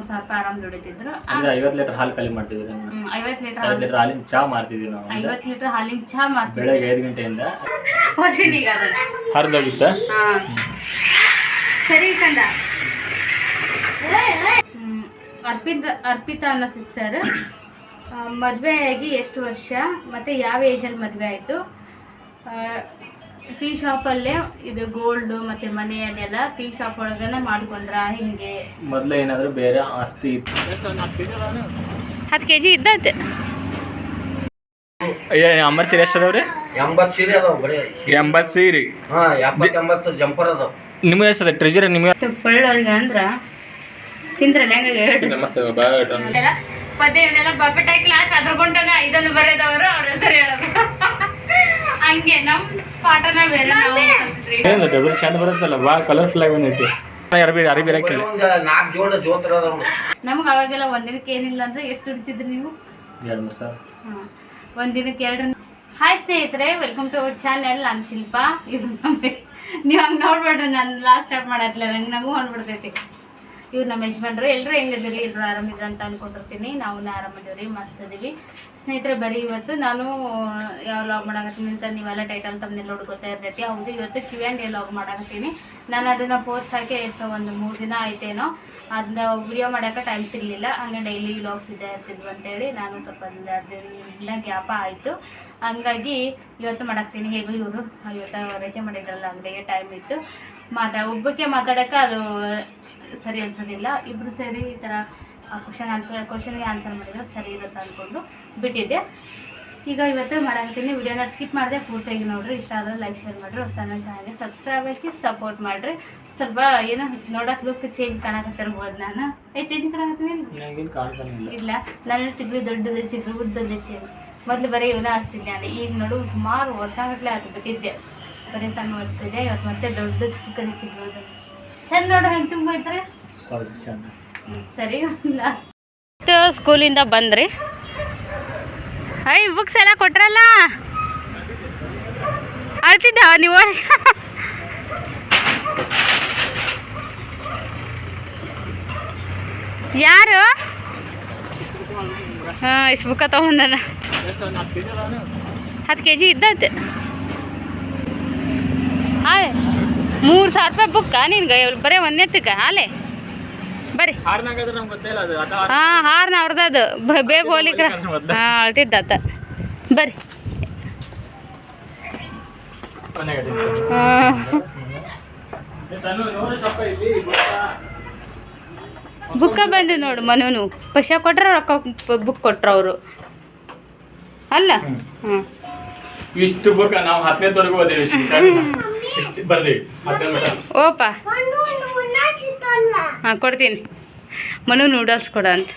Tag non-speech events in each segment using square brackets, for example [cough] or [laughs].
ಮೂರ್ ಸಾವಿರ ರೂಪಾಯಿ ಆರಾಮ್ ದುಡಿತಿದ್ರು ಅಂದ್ರೆ ಐವತ್ತು ಲೀಟರ್ ಹಾಲು ಖಾಲಿ ಮಾಡ್ತಿದ್ರು ಐವತ್ತು ಐವತ್ ಲೀಟರ್ ಐವತ್ತು ಲೀಟರ್ ಹಾಲಿನ ಚಾ ಮಾಡ್ತಿದ್ವಿ ನಾವು ಅಂದ್ರೆ. ಐವತ್ ಲೀಟರ್ ಹಾಲಿನ ಚಾ ಮಾಡ್ತೀವಿ ಬೆಳಗ್ಗೆ ಐದು ಗಂಟೆಯಿಂದ ವರ್ಷನಿಗೆ ಅದನ್ನ ಹರಿದೋಗಿತ್ತ ಹಾ. ಸರಿ ಕಂದ. ಅರ್ಪಿತ ಅರ್ಪಿತಾ ಅನ್ನೋ ಸಿಸ್ಟರ್. ಮದುವೆ ಆಗಿ ಎಷ್ಟು ವರ್ಷ? ಮತ್ತು ಯಾವ ಏಜಲ್ಲಿ ಮದುವೆ ಆಯಿತು? ಟೀ ಶಾಪಲ್ಲೇ ಇದು ಗೋಲ್ಡ್ ಮತ್ತೆ ಮನೆಯನ್ನೆಲ್ಲ ಟೀ ಶಾಪ್ ಒಳಗನೆ ಮಾಡ್ಕೊಂಡ್ರ ಹಿಂಗೆ. ಮೊದಲು ಏನಾದ್ರು ಬೇರೆ ಆಸ್ತಿ ಇತ್ತು. ಹತ್ತು ಕೆ ಜಿ ಇದ್ದತ್ತೆ ಅಂಬರ್ ಸೀರೆ ಎಷ್ಟು ಅದಾವ್ರಿ? ಎಂಬತ್ತು ಸೀರೆ ಅದಾವ ಬರೀ. ಎಂಬತ್ತು ಸೀರೆ. ಹಾ ಜಂಪರ್ ಅದಾವ. ನಿಮ್ಗೆ ಎಷ್ಟು ಟ್ರೆಜರ್ ನಿಮ್ಗೆ? ಪಳ್ಳೋರ್ಗೆ ಅಂದ್ರ ತಿಂದ್ರಲ್ಲ ಹೆಂಗ ಹೇಳ್ರಿ. ನಮಸ್ತೆ ಬಾಯ್ ಪದೇ ಇವನ್ನೆಲ್ಲ ಬಫೆಟ್ ಕ್ಲಾಸ್ ಅದ್ರಗೊಂಡನ ಇದನ್ನು ಬರೆದವರು ಅವ್ರ ಹೆಸರು ಹೇಳೋದು. ಹಂಗೆ ನಮ್ ಪಾಠನ ಬೇರೆ. ಏನು ಡಬಲ್ ಚಂದ ಬರುತ್ತಲ್ಲ ಬಾಳ ಕಲರ್ಫುಲ್ ಆಗಿ ಬಂದೈತಿ. ಅರಬಿ ಅರಬಿ ಹಾಕಿಲ್ಲ ಒಂದು ನಾಲ್ಕು ಜೋಡ ಜೋತ್ರ. ನಮ್ಗೆ ಅವಾಗೆಲ್ಲ ಒಂದಿನಕ್ಕೆ ಏನಿಲ್ಲ ಅಂದ್ರೆ ಎಷ್ಟು ದುಡಿತಿದ್ರಿ ನೀವು? ಎರಡು ಮೂರು ಸಾವಿರ. ಒಂದಿನಕ್ಕೆ ಎರಡು ಹಾಯ್ ಸ್ನೇಹಿತರೆ ವೆಲ್ಕಮ್ ಟು ಅವರ್ ಚಾನೆಲ್ ನಾನು ಶಿಲ್ಪಾ ಇವ್ರು ನಮ್ಮ ನೀವು ಹಂಗೆ ನೋಡ್ಬೇಡ್ರಿ ನಾನು ಲಾಸ್ಟ್ ಸ್ಟಾರ್ಟ್ ಮಾಡತ್ಲ ನಂಗೆ ನಗು ಹೊಂದ್ಬಿಡ್ತೈತಿ. ಇವ್ರು ನಮ್ಮ ಯಜಮಾನ್ರು ಎಲ್ಲರೂ ಹೆಂಗಿದ್ದೀರಿ ಎಲ್ಲರೂ ಆರಾಮಿದ್ರು ಅಂತ ಅನ್ಕೊಂಡಿರ್ತೀನಿ. ನಾವು ಆರಾಮಿದ್ದೀವಿ ಮಸ್ತ್ ಇದೀವಿ ಸ್ನೇಹಿತರೆ, ಬರೀ ಇವತ್ತು ನಾನು, ಯಾವ ಲಾಗ್ ಮಾಡಾಕತ್ತೀನಿ ಅಂತ ನೀವೆಲ್ಲ ಟೈಟಲ್ ತಮ್ಮನೆಲ್ಲ ಗೊತ್ತಾ ಇರ್ತೈತಿ. ಹೌದು, ಇವತ್ತು ಕ್ಯೂ ಆ್ಯಂಡ್ ಎ ಲಾಗ್ ಮಾಡಾಕತ್ತೀನಿ. ನಾನು ಅದನ್ನು ಪೋಸ್ಟ್ ಹಾಕಿ ಎಷ್ಟೋ ಒಂದು ಮೂರು ದಿನ ಆಯ್ತೇನೋ ಅದನ್ನ ವಿಡಿಯೋ ಮಾಡೋಕೆ ಟೈಮ್ ಸಿಗಲಿಲ್ಲ. ಹಂಗೆ ಡೈಲಿ ವ್ಲಾಗ್ಸ್ ಇದೆ ಇರ್ತಿದ್ವು ಅಂತೇಳಿ ನಾನು ಸ್ವಲ್ಪ ಅದರಿಂದ ಗ್ಯಾಪ ಆಯಿತು. ಹಂಗಾಗಿ ಇವತ್ತು ಮಾಡಾಕ್ತೀನಿ ಹೇಗೂ ಇವರು? ಇವತ್ತು ರಜೆ ಮಾಡಿದ್ರಲ್ಲ ಅಂಗಡಿಗೆ ಟೈಮ್ ಇತ್ತು. ಮಾತಾ ಒಬ್ಬಕ್ಕೆ ಮಾತಾಡೋಕೆ ಅದು ಸರಿ ಅನ್ಸೋದಿಲ್ಲ. ಇಬ್ಬರು ಸೇರಿ ಈ ಥರ ಕ್ವಶನ್ ಆನ್ಸರ್ ಕ್ವಶನ್ಗೆ ಆನ್ಸರ್ ಮಾಡಿದ್ರೆ ಸರಿ ಇರುತ್ತೆ ಅಂದ್ಕೊಂಡು ಬಿಟ್ಟಿದ್ದೆ. ಈಗ ಇವತ್ತು ಮಾಡಾಕತ್ತೀನಿ. ವಿಡಿಯೋನ ಸ್ಕಿಪ್ ಮಾಡಿದೆ ಪೂರ್ತಿಯಾಗಿ ನೋಡ್ರಿ. ಇಷ್ಟ ಆದ್ರೆ ಲೈಕ್ ಶೇರ್ ಮಾಡಿರಿ. ಹೊಸತನ ಚಾನಲ್ಗೆ ಸಬ್ಸ್ಕ್ರೈಬ್ ಆಗಿ ಸಪೋರ್ಟ್ ಮಾಡಿರಿ. ಸ್ವಲ್ಪ ಏನೋ ನೋಡೋಕೆ ಲುಕ್ ಚೇಂಜ್ ಕಾಣಕತ್ತಿರ್ಬೋದು ನಾನು. ಏ ಚೇಂಜ್ ಕಾಣಕತ್ತೀನಿ? ಇಲ್ಲ. ನನ್ನ ಟಿಗ್ರಿ ದೊಡ್ಡದ ಚಿಗ್ರಿ ಉದ್ದದ ಚೇಂಜ್ ಮೊದಲು ಬರೀ ಇವನ ಹಚ್ತಿದ್ದೆ ನಾನು ಈಗ ನೋಡು ಸುಮಾರು ವರ್ಷಗಟ್ಟಲೆ ಆಯ್ತು ಬಿಟ್ಟಿದ್ದೆ. ಸಣ್ಣ ಇವತ್ತು ಮತ್ತೆ ದೊಡ್ಡ ಅದು. ಚಂದ ನೋಡ್ರಿ ಹೆಂಗೆ ತುಂಬ ಐತ್ರಿ ಸರಿ ಇಲ್ಲ. ಸ್ಕೂಲಿಂದ ಬಂದ್ರಿ. ಐ ಬುಕ್ಸ್ ಎಲ್ಲ ಕೊಟ್ರಲ್ಲ? ಅಳ್ತಿದ್ದಾವ ನೀವು? ಯಾರು? ಹಾಂ ಇಷ್ಟು ಬುಕ್ಕ ತೊಗೊಂಡನ. ಹತ್ತು ಕೆ ಜಿ ಇದ್ದತ್ತೆ ಹಾಯ್ ಮೂರು ಸಾವಿರ ರೂಪಾಯಿ ಬುಕ್ಕ ನಿನ್ಗೆ? ಬರೀ ಒಂದೆತ್ತಕ್ಕೆ ಹಾಲೆ? ಬರ್ರಿ. ಹಾಂ ಅದು. ಅದ ಹಾರ್ನ ಅವ್ರದ್ದು ಬೇಗ ಹೋಲಿಕ್ರ ಹಾ ಅಳ್ತಿದ್ದಾತ ಬರ್ರಿ. ಬುಕ್ಕ. ಬಂದು ನೋಡು ಮನೂನು. ಪೈಸಾ ಕೊಟ್ರ ರೊಕ್ಕ ಬುಕ್ ಕೊಟ್ರ ಅವರು. ಅಲ್ಲ? ಹ್ಮ್. ಇಷ್ಟು ಬುಕ್ ನಾವು ಹತ್ತನೇ ಓದೇವಿ ಓಪ. ಹಾ ಕೊಡ್ತೀನಿ. ಮನು ನೂಡಲ್ಸ್ ಕೊಡ ಅಂತ.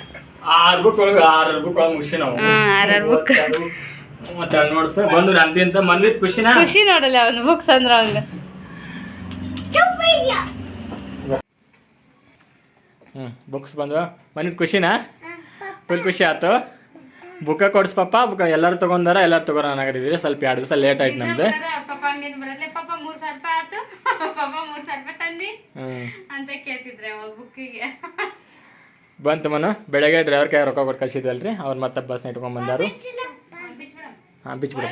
ಆರು ಬುಕ್ ಆರು ಬುಕ್ ಮುಗಿಸಿ ನಾವು. ಮತ್ತೆ ನೋಡ್ಸ. ಬಂದು ಖುಷಿನಾ? ಖುಷಿ ನೋಡಲ್ಲ ಅವನು ಬುಕ್ಸ್ ಅಂದ್ರೆ ಅವ್ನ ಹ್ಞೂ ಬುಕ್ಸ್ ಬಂದು ಮನಿದ್ ಖುಷಿನಾ? ಫುಲ್ ಖುಷಿ ಆಯ್ತು ಬುಕ್ಕ ಕೊಡ್ಸ್ ಪಪ್ಪ ಬುಕ್ಕ ಎಲ್ಲರೂ ತಗೊಂಡಾರ ಎಲ್ಲರೂ ತಗೋರ ಅನ್ನಕತ್ತಿದ್ವಿ ಸ್ವಲ್ಪ ಎರಡು ದಿವಸ ಲೇಟ್ ಆಯ್ತು ನಮ್ದು. ಪಾಪ ಹಂಗೇನು ಬರಲ್ಲ. ಪಾಪ ಮೂರ್ ಸಾವಿರ ರೂಪಾಯಿ ಆತು. ಪಾಪ ಮೂರ್ ಸಾವಿರ ರೂಪಾಯಿ ತಂದಿ ಅಂತ ಕೇಳ್ತಿದ್ರೆ ಅವಾಗ ಬುಕ್ಕಿಗೆ. ಬಂತು ಮನು ಬೆಳಗ್ಗೆ ಡ್ರೈವರ್ ಕೈ ರೊಕ್ಕ ಕೊಟ್ಟು ಕಳ್ಸಿದ್ವಲ್ರಿ ಅವ್ರು ಮತ್ತೆ ಬಸ್ನ ಇಟ್ಕೊಂಡ್ ಬಂದಾರು. ಹಾಂ ಬಿಚ್ಚು ಬಿಡ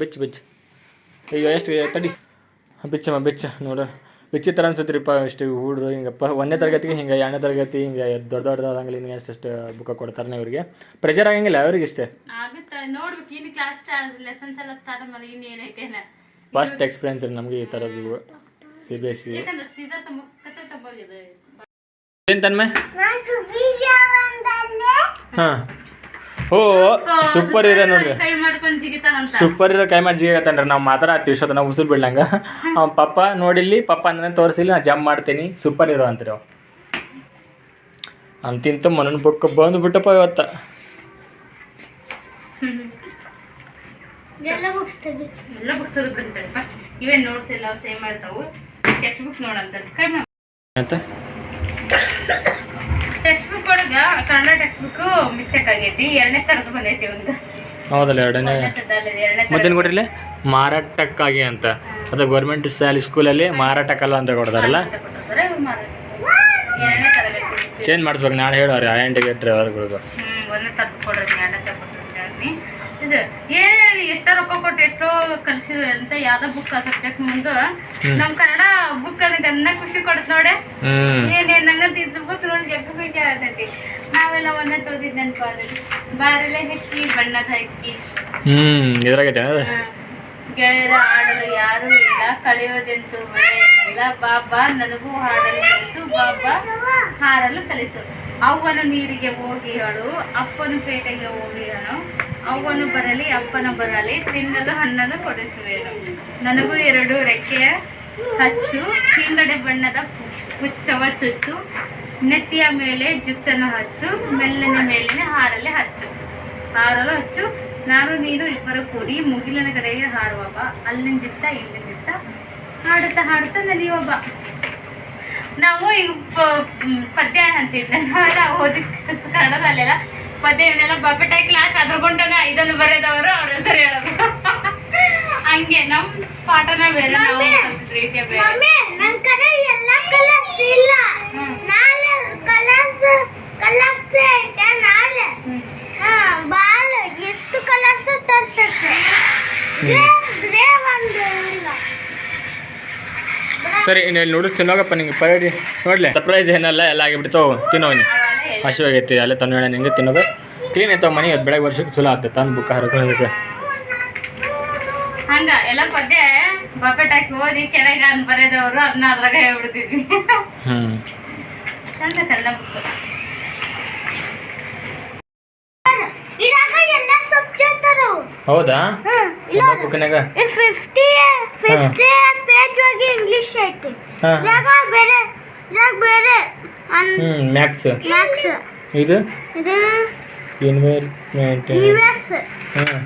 ಬಿಚ್ಚು. ಬಿಚ್ಚು ಈಗ ಎಷ್ಟು ತಡಿ. ಹಾಂ ಬಿಚ್ಚಮ್ಮ ಬಿಚ್ಚ ನೋಡು. ವಿಚಿತ್ರ ಅನ್ಸುತ್ರಿಪ್ಪ ಇಷ್ಟು ಹುಡುಗರು ಹಿಂಗೆ ಪ ಒಂದನೇ ತರಗತಿಗೆ ಹಿಂಗೆ ಎರಡನೇ ತರಗತಿ ಹಿಂಗೆ ದೊಡ್ಡ ದೊಡ್ಡದಾಗಲಿ ಹಿಂಗೆ ಅಷ್ಟು ಬುಕ್ಕ ಕೊಡ್ತಾರೆ ಇವರಿಗೆ. ಪ್ರೆಷರ್ ಆಗಂಗಿಲ್ಲ ಅವ್ರಿಗೆ ಇಷ್ಟೇ. ಆಗುತ್ತ ನೋಡ್ಬೇಕು ಇನ್ನು ಕ್ಲಾಸ್ ಲೆಸನ್ಸ್ ಎಲ್ಲ ಸ್ಟಾರ್ಟ್ ಮಾಡಿ ಇನ್ನು ಏನೈತೇನ ಫಸ್ಟ್ ಎಕ್ಸ್ಪೀರಿಯನ್ಸ್ ನಮಗೆ ಈ ಥರದ್ದು ಸಿ ಬಿ ಎಸ್ ಸಿ ಏನು ತನ್ಮೆ ಹಾಂ. ಓ ಸೂಪರ್ ಇರೋ ನೋಡ್ರಿ. ಸೂಪರ್ ಇರೋ ಕೈ ಮಾಡಿ ಜಿಗತ್ತನ್ರಿ ನಾವು ಮಾತ್ರ ಇಷ್ಟೊತ್ತು ನಾವು ಉಸಿರು ಬಿಡ್ಲಂಗ ಅವ್ನ ಪಪ್ಪ ನೋಡಿಲ್ಲಿ ಪಪ್ಪ ನನ್ನ ತೋರಿಸಿಲ್ಲ ನಾ ಜಂಪ್ ಮಾಡ್ತೀನಿ. ಸೂಪರ್ ಇರೋ ಅಂತೀರಿ ಅವ್ ಅಂತಿಂತ ಮನನ ಬುಕ್ ಬಂದು ಬಿಟ್ಟಪ್ಪ ಇವತ್ತ. ಎಲ್ಲ ಬುಕ್ಸ್ ತೆಗಿತಾರೆ ಫಸ್ಟ್ ಇವೇ ನೋಟ್ಸ್ ಎಲ್ಲ ಸೇವ್ ಮಾಡ್ತಾವು. ಟೆಕ್ಸ್ಟ್ ಬುಕ್ ನೋಡಂತ ಕೈ ಮಾಡು. ಅಂತ ಟೆಕ್ಸ್ಟ್ ಬುಕ್ ಒಳಗ ಮಿಸ್ಟೇಕ್ ಆಗೈತಿ. ಎರಡನೇ ತರದ್ದು ಬಂದೈತಿ ಒಂದು. ಹೌದಲ್ಲ ಎರಡನೇ ಮತ್ತೇನು ಕೊಟ್ಟಿರಲಿ ಮಾರಾಟಕ್ಕಾಗಿ ಅಂತ. ಅದು ಗೌರ್ಮೆಂಟ್ ಶಾಲೆ ಸ್ಕೂಲಲ್ಲಿ ಮಾರಾಟಕ್ಕಲ್ಲ ಅಂತ ಕೊಡ್ತಾರಲ್ಲ? ಚೇಂಜ್ ಮಾಡಿಸ್ಬೇಕು ನಾಳೆ ಹೇಳೋರಿ ಆ ಎಂಟಿಗೆ ಡ್ರೈವರ್ಗಳಿಗೂ ಎಷ್ಟೋ ರೊಕ್ಕ ಕೊಟ್ಟು ಎಷ್ಟೋ ಕಲಿಸಿದ್ರು ಅಂತ ಯಾವ್ದೋ ಬುಕ್ ಸಬ್ಜೆಕ್ಟ್ ಮುಂದೆ. ನಮ್ ಕನ್ನಡ ಬುಕ್ ಅದಕ್ಕೆ ಅನ್ನ ಖುಷಿ ಕೊಡುತ್ತೆ ನೋಡೆ. ಏನೇನ್ ನಂಗಂತ ಇದ್ದು ಬುಕ್ ನೋಡಿ ಜಗ್ಗು ಖುಷಿ ಆಗ್ತೈತಿ. ನಾವೆಲ್ಲ ಒಂದೇ ತೋದಿದ್ ನೆನಪು ಆಗೈತಿ ಬಾರೆಲೆ ಹೆಚ್ಚಿ ಬಣ್ಣದ ಹ್ಞೂ ಇದ್ರಾಗೈತೆ. ಗೆಳೆಯರ ಆಡಲು ಯಾರು ಇಲ್ಲ. ಕಳೆಯೋದೆಂತು ಎಲ್ಲ ಬಾಬಾ ನನಗೂ ಹಾಡಲು ಕಲಿಸು. ಬಾಬಾ ಹಾರಲು ಕಲಿಸು. ಅವ್ವನ ನೀರಿಗೆ ಹೋಗಿ ಹೇಳು ಅಪ್ಪನ ಪೇಟೆಗೆ ಹೋಗಿ ಹೇಳು ಅವ್ವನು ಬರಲಿ, ಅಪ್ಪನ ಬರಲಿ ತಿನ್ನಲು ಹಣ್ಣನ್ನು ಕೊಡಿಸುವೆನು. ನನಗೂ ಎರಡು ರೆಕ್ಕೆಯ ಹಚ್ಚು ಹಿಂಗಡೆ ಬಣ್ಣದ ಪುಚ್ಚವ ಚುಚ್ಚು, ನೆತ್ತಿಯ ಮೇಲೆ ಜುತ್ತನ್ನು ಹಚ್ಚು, ಮೆಲ್ಲನ ಮೇಲಿನ ಹಾರಲೆ ಹಚ್ಚು. ಹಾರಲು ಹಚ್ಚು. ನಾನು, ನೀನು ಇಬ್ಬರು ಕೂಡಿ ಮುಗಿಲಿನ ಕಡೆಗೆ ಹಾರುವಬ್ಬ ಅಲ್ಲಿಂದಿತ್ತ ಇಲ್ಲಿಂದಿತ್ತ ಹಾಡುತ್ತಾ ಹಾಡುತ್ತಾ ನಲಿಯುವಬ್ಬ ನಾವು ಈಗ ಪದ್ಯ ಅಂತಿದ್ದೆ. ಓದಕ್ಕೆ ಕನ್ನಡದಲ್ಲೆಲ್ಲ [laughs] ಪದ್ಯ ಇವನ್ನೆಲ್ಲ ಬಬ್ಬೆಟಾಯಿ ಕ್ಲಾಸ್ ಗುಂಟನ ಇದನ್ನು ಬರೆದವರು ಅವ್ರ ಹೆಸರು ಹೇಳೋದು. ಹಂಗೆ ನಮ್ ಪಾಠನ ಬೇರೆ ನಾವು ರೀತಿಯ ಬೇರೆ. ಮಮ್ಮಿ ನನ್ ಕಡೆ ಎಲ್ಲ ಕಲರ್ಸ್ ಇಲ್ಲ. ನಾಳೆ ಕಲರ್ಸ್ ಕಲರ್ಸ್ ಐತೆ ನಾಳೆ. ಹಾ ಬಾಲ್ ಎಷ್ಟು ಕಲರ್ಸ್ ತರ್ತೈತೆ ಗ್ರೇ ಗ್ರೇ ಒಂದು ಇಲ್ಲ ಸರಿ ಇನ್ನು ಇಲ್ಲಿ ನೋಡಿ ತಿನ್ನೋಗಪ್ಪ ನಿಂಗೆ ಪರಡಿ. ನೋಡ್ಲಿ? ಸರ್ಪ್ರೈಸ್ ಏನಲ್ಲ ಎಲ್ಲ ಆಗಿಬಿಡ್ತಾವ ತಿನ್ನೋ ನೀನು. ಹಸಿವಾಗೈತಿ ಅಲ್ಲೇ ತಂದು ಹೇಳ ನಿಂಗೆ ತಿನ್ನೋದು. ಕ್ಲೀನ್ ಐತವ ಮನೆ ಅದು ಬೆಳಗ್ಗೆ ವರ್ಷಕ್ಕೆ ಚಲೋ ಆಗ್ತೈತೆ ತಂದು ಬುಕ್ ಹರ್ಕೊಳ್ಳೋದಕ್ಕೆ ಹಂಗ ಎಲ್ಲ ಪದ್ಯ ಬಫೆಟ್ ಹಾಕಿ ಓದಿ ಕೆಳಗೆ ಅಂತ ಬರೆದವರು ಅದನ್ನ ಅದ್ರಾಗ ಹೇಳ್ಬಿಡ್ತಿದ್ವಿ ಹ್ಞೂ ಚಂದ ಬುಕ್ ಹೌದಾ? ಬುಕ್ನಾಗ ಫಿಫ್ಟಿ ಫಿಫ್ಟಿ ಪೇಜ್ ಹೋಗಿ ಇಂಗ್ಲಿಷ್ ಐತಿ. ಬೇರೆ ಹ್ಞೂ ಮ್ಯಾಕ್ಸ್ ಮ್ಯಾಕ್ಸ್ ಇದು? ಇದು ಇನ್ವೆಸ್ಟ್ಮೆಂಟ್ ಯು ಎಸ್ ಹಾಂ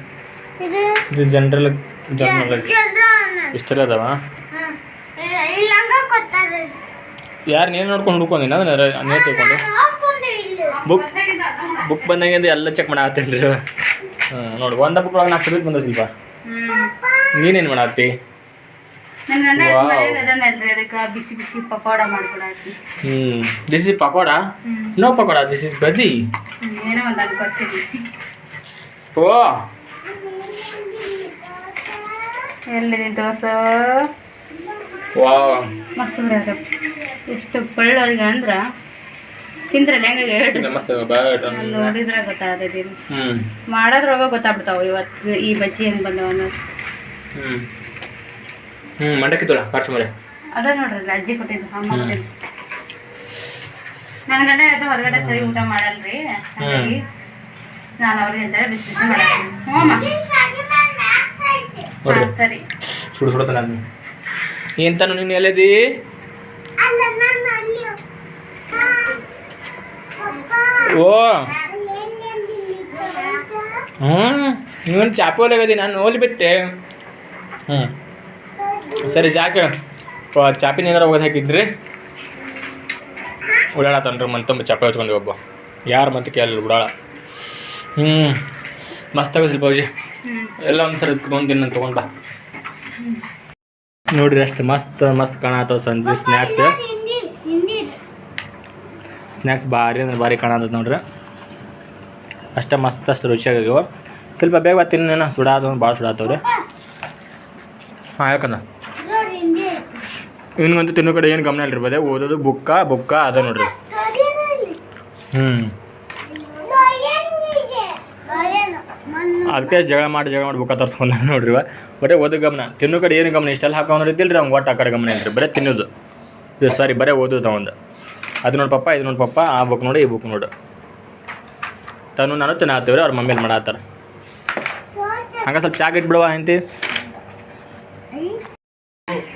ಇದು ಇದು ಜನರಲ್ ಜರ್ನಲ್ ಜನರಲ್ ಇಷ್ಟೆಲ್ಲ ಅದಾವ? ಯಾರು ನೀನು ನೋಡ್ಕೊಂಡು ಹುಡ್ಕೊಂಡಿನ ಅದನ್ನ ನೀರು ತಿಳ್ಕೊಂಡು. ಬುಕ್ ಬುಕ್ ಬಂದಂಗೆ ಎಲ್ಲ ಚೆಕ್ ಮಾಡತ್ತೀನಿ ರೀ ಹ್ಞೂ ನೋಡಿ ಒಂದು ಬುಕ್ ಒಳಗೆ ನಾಲ್ಕು ರೂಪಾಯಿ ಬಂದ ಸ್ವಲ್ಪ ಹ್ಮ್. ನೀನೇನು ಮಾಡತ್ತಿ? ನನ್ನ ಅದನ್ನಲ್ರಿ ಅದಕ್ಕೆ ಬಿಸಿ ಬಿಸಿ ಪಕೋಡ ಮಾಡ್ಕೊಡತ್ತಿ ಹ್ಞೂ this is pakoda? No pakoda this is bajji ಏನೋ ಒಂದು ಅನ್ಕೊತೀನಿ ಓ. ಎಲ್ಲಿದೆ ದೋಸೆ? ವಾ ಮಸ್ತ್ ಎಷ್ಟು ಪಳ್ಳೋದಿಗೆ ಅಂದ್ರ ತಿಂದ್ರಲ್ಲ ಹೆಂಗ ಅಲ್ಲಿ ನೋಡಿದ್ರೆ ಗೊತ್ತಾಗತೈತಿ ಹ್ಞೂ ಮಾಡೋದ್ರೊಳಗ ಗೊತ್ತಾಗ್ಬಿಡ್ತಾವ ಇವತ್ತು ಈ ಬಜ್ಜಿ ಹೆಂಗ್ ಬಂದವ ಅನ್ನೋದು ಹ್ಞೂ ಹ್ಞೂ ಮಂಡಕ್ಕಿತ್ತಲ್ಲ ಖರ್ಚು ಮರೆ. ಅದ ನೋಡ್ರಿ ಅಜ್ಜಿ ಕೊಟ್ಟಿದ್ದು ಅಮ್ಮ ಕೊಟ್ಟಿದ್ದು. ನನ್ನ ಗಂಡ ಅದು ಹೊರಗಡೆ ಸರಿ ಊಟ ಮಾಡಲ್ರಿ ಹಾಗಾಗಿ ನಾನು ಅವ್ರಿಗೆ ಅಂತೇಳಿ ಬಿಸಿ ಬಿಸಿ ಮಾಡತ್ತೀನಿ. ಹ್ಞೂ ಅಮ್ಮ. ಸರಿ. ಸುಡು ಸುಡತ್ತ ನಾನು ಎಂತಾನು ನೀನು ಎಲ್ಲಿದಿ ಅಲ್ಲ ನಾನು. ಪಪ್ಪ, ಓ? ಹ್ಞೂ ನೀನು ಚಾಪು ಒಳಗದಿ ನಾನು ಹೋಲಿ ಬಿಟ್ಟೆ ಹ್ಞೂ ಸರಿ ಜಾಕ ಚಾಪಿನ ಏನಾರ ಹೋಗೋದು ಹಾಕಿದ್ರಿ? ಓಡಾಡತ್ತನ್ರಿ ಮನೆ ತುಂಬ ಚಾಪೆ ಹಚ್ಕೊಂಡು ಒಬ್ಬ ಯಾರು ಮತ್ತೆ ಕೇಳಲ್ಲ ಉಡಾಳ. ಹ್ಞೂ ಮಸ್ತ್ ಸ್ವಲ್ಪ ಪೌಜಿ ಎಲ್ಲ ಒಂದು ಸರಿ ಒಂದು ತೊಗೊಂಡ ನೋಡ್ರಿ ಅಷ್ಟು ಮಸ್ತ್ ಮಸ್ತ್ ಕಾಣತ್ತವ ಸಂಜೆ ಸ್ನ್ಯಾಕ್ಸ್ ಹಿಂದಿ ಸ್ನ್ಯಾಕ್ಸ್ ಭಾರಿ ಅಂದ್ರೆ ಭಾರಿ ಕಾಣತ್ತದ ನೋಡ್ರಿ. ಅಷ್ಟ ಮಸ್ತ್ ಅಷ್ಟು ರುಚಿಯಾಗ್ಯಾವ ಸ್ವಲ್ಪ ಬೇಗ ತಿನ್ನ ಸುಡಾದ ಭಾಳ ಸುಡಾತವ್ರಿ ಹಾಂ ಯಾಕಂದ ಇದ್ರೊಳಗೆ ಹಿಂದಿ ಇವನಿಗಂತೂ ತಿನ್ನೋ ಕಡೆ ಏನು ಗಮನ ಇಲ್ರಿ ಬದೇ ಓದೋದು ಬುಕ್ಕ ಬುಕ್ಕ ಅದ ನೋಡ್ರಿ. ಹ್ಞೂ ಅದಕ್ಕೆ ಜಗಳ ಮಾಡಿ ಜಗಳ ಮಾಡಿ ಬುಕ್ಕ ತರ್ಸ್ಕೊಂಡ ನೋಡ್ರಿ ಬರೆ ಓದೋ ಗಮನ. ತಿನ್ನೋ ಕಡೆ ಏನು ಗಮನ ಇಷ್ಟೆಲ್ಲ ಹಾಕೋಂದ್ರೆ ಇದ್ದಿಲ್ಲ ರೀ ಅವ್ನು ಒಟ್ಟು ಆ ಕಡೆ ಗಮನ ಇಲ್ರಿ. ಬರೀ ತಿನ್ನೋದು. ಇದು ಸಾರಿ ಬರೀ ಓದೋದು ಅವಂದು. ಅದು ನೋಡಿ ಪಪ್ಪ ಇದು ನೋಡಿ ಪಪ್ಪ ಆ ಬುಕ್ ನೋಡಿ ಈ ಬುಕ್ ನೋಡು. ತನು ನಾನು ತಿನ್ನಾತೀವ್ರಿ ಅವ್ರ ಮಮ್ಮಿಲಿ ಮಾಡತ್ತಾರ. ಹಂಗೆ ಸ್ವಲ್ಪ ಚಾಕ್ ಇಟ್ಬಿಡುವ ಅಂತಿ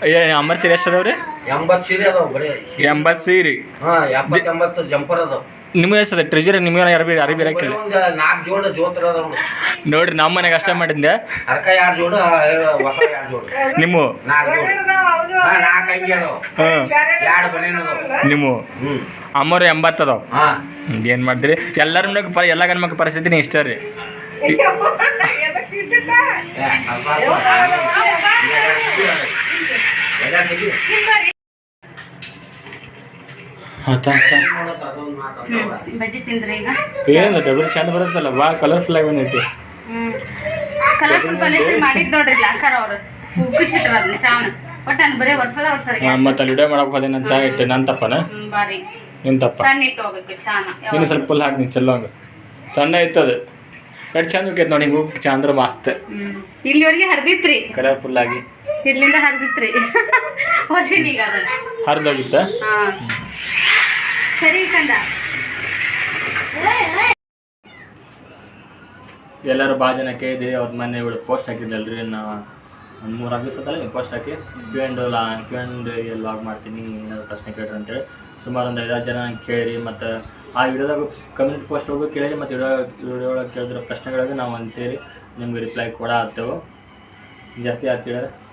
ಏ ಅಂಬರ್ ಸೀರೆ ಎಷ್ಟು ಅದಾವ್ರಿ? ಎಂಬತ್ತು ಸೀರೆ ಅದಾವ ಬರೀ. ಎಂಬತ್ತು ಸೀರೆ. ಹಾ ಎಪ್ಪತ್ತು ಎಂಬತ್ತು ಜಂಪರ್ ಅದಾವ. ನಿಮಗೆ ಎಷ್ಟು ಅದ ಟ್ರೆಜರ್ ನಿಮಗೆ ಅರಬಿ ಅರಬಿ ಇರಕ್ಕಿಲ್ಲ. ಒಂದು ನಾಲ್ಕು ಜೋಡ ಜೋತ್ರ ಅದಾವ ನೋಡ್ರಿ ನಮ್ಮ ಮನೆಗೆ ಅಷ್ಟೇ ಮಾಡಿದ್ದೆ. ಅರ್ಕ ಎರಡು ಜೋಡ ಹೊಸ ಎರಡು ಜೋಡ. ನಿಮ್ಮ? ನಾಲ್ಕು ಜೋಡ. ಹಾ ನಾಲ್ಕು ಅಂಗಿ ಅದಾವ. ಹಾಂ. ಎರಡು ಬನೇನ್ ಅದಾವ. ನಿಮ್ಮ? ಹ್ಞೂ ಅಮ್ಮವ್ರು ಎಂಬತ್ತು ಅದಾವ. ಹಾ. ಏನು ಮಾಡ್ತೀರಿ? ಎಲ್ಲರ ಮನೆಗೆ ಪ ಎಲ್ಲ ಗಂಡು ಮಕ್ಕಳ ಪರಿಸ್ಥಿತಿನೇ ಇಷ್ಟ ರೀ. ಅಪ್ಪ, ಬಜ್ಜಿ ತಿಂದ್ರಿ ಈಗ? ಏನು ಡಬಲ್ ಚಂದ ಬರುತ್ತಲ್ಲ ಭಾಳ ಕಲರ್ಫುಲ್ ಆಗಿ ಬಂದೈತಿ. ಹ್ಮ್. ಕಲರ್ಫುಲ್ ಬಂದೈತಿ ಮಾಡಿದ್ ನೋಡ್ರಿ ಲಾಕರ್ ಅವ್ರು. ಉಪ್ಪಿಸಿಟ್ರ ಅದನ್ನ ಚಾವನ. ಬಟ್ ನಾನು ಬರೀ ವರ್ಷದ ವರ್ಷದ ಹಾಂ ಮತ್ತೆ ಅಲ್ಲಿ ವಿಡಿಯೋ ಮಾಡಕ್ಕೆ ಹೋದೆ ನಾನು ಚಾ ಇಟ್ಟೆ. ನನ್ನ ತಪ್ಪನ? ಬಾರಿ. ನಿನ್ನ ತಪ್ಪ. ಸಣ್ಣ ಇಟ್ಟು ಹೋಗ್ಬೇಕು ಚಾನ ಇನ್ನು ಸ್ವಲ್ಪ ಫುಲ್ ಹಾಕಿ ಚಲೋ ಹಂಗೆ ಸಣ್ಣ ಇತ್ತದು. ಎಷ್ಟು ಚಂದ ಬೇಕೈತೆ ನೋಡಿ ಹಿಂಗೆ. ಚಂದ್ರ ಮಸ್ತ್. ಇಲ್ಲಿವರೆಗೆ ಹರಿದಿತ್ರಿ. ಕಲರ್ಫುಲ್ ಆಗಿ. ಇಲ್ಲಿಂದ ಹರಿದಿತ್ರಿ. ವರ್ಷಿನೀಗ ಹರಿದೋಗಿತ್ತ? ಸರಿ ಕಂದ. ಎಲ್ಲರೂ ಭಾಳ ಜನ ಕೇಳಿದ್ರಿ ಅವ್ರ ಮೊನ್ನೆ ಇವಳು ಪೋಸ್ಟ್ ಹಾಕಿದ್ದಲ್ರಿ ನಾ ಒಂದು ಮೂರು ದಿವಸ ನೀವು ಪೋಸ್ಟ್ ಹಾಕಿ ಕ್ಯೂ ಆ್ಯಂಡ್ ಲಾ ಕ್ಯೂ ಆ್ಯಂಡ್ ಲಾಗ್ ಮಾಡ್ತೀನಿ ಏನಾದರೂ ಪ್ರಶ್ನೆ ಕೇಳ್ರಿ ಅಂತೇಳಿ. ಸುಮಾರು ಒಂದು ಐದಾರು ಜನ ಕೇಳಿರಿ ಮತ್ತು ಆ ವಿಡಿಯೋದಾಗ ಕಮ್ಯುನಿಟಿ ಪೋಸ್ಟ್ ಹೋಗಿ ಕೇಳಿರಿ ಮತ್ತು ವಿಡಿಯೋ ವಿಡಿಯೋ ಒಳಗೆ ಕೇಳಿದ್ರೆ ಪ್ರಶ್ನೆಗಳಿಗೆ ನಾವು ಒಂದು ಸೇರಿ ನಿಮ್ಗೆ ರಿಪ್ಲೈ ಕೊಡ ಆಗ್ತೇವೆ ಜಾಸ್ತಿ ಯಾಕೆ ಕೇಳಿದ್ರೆ ಆ,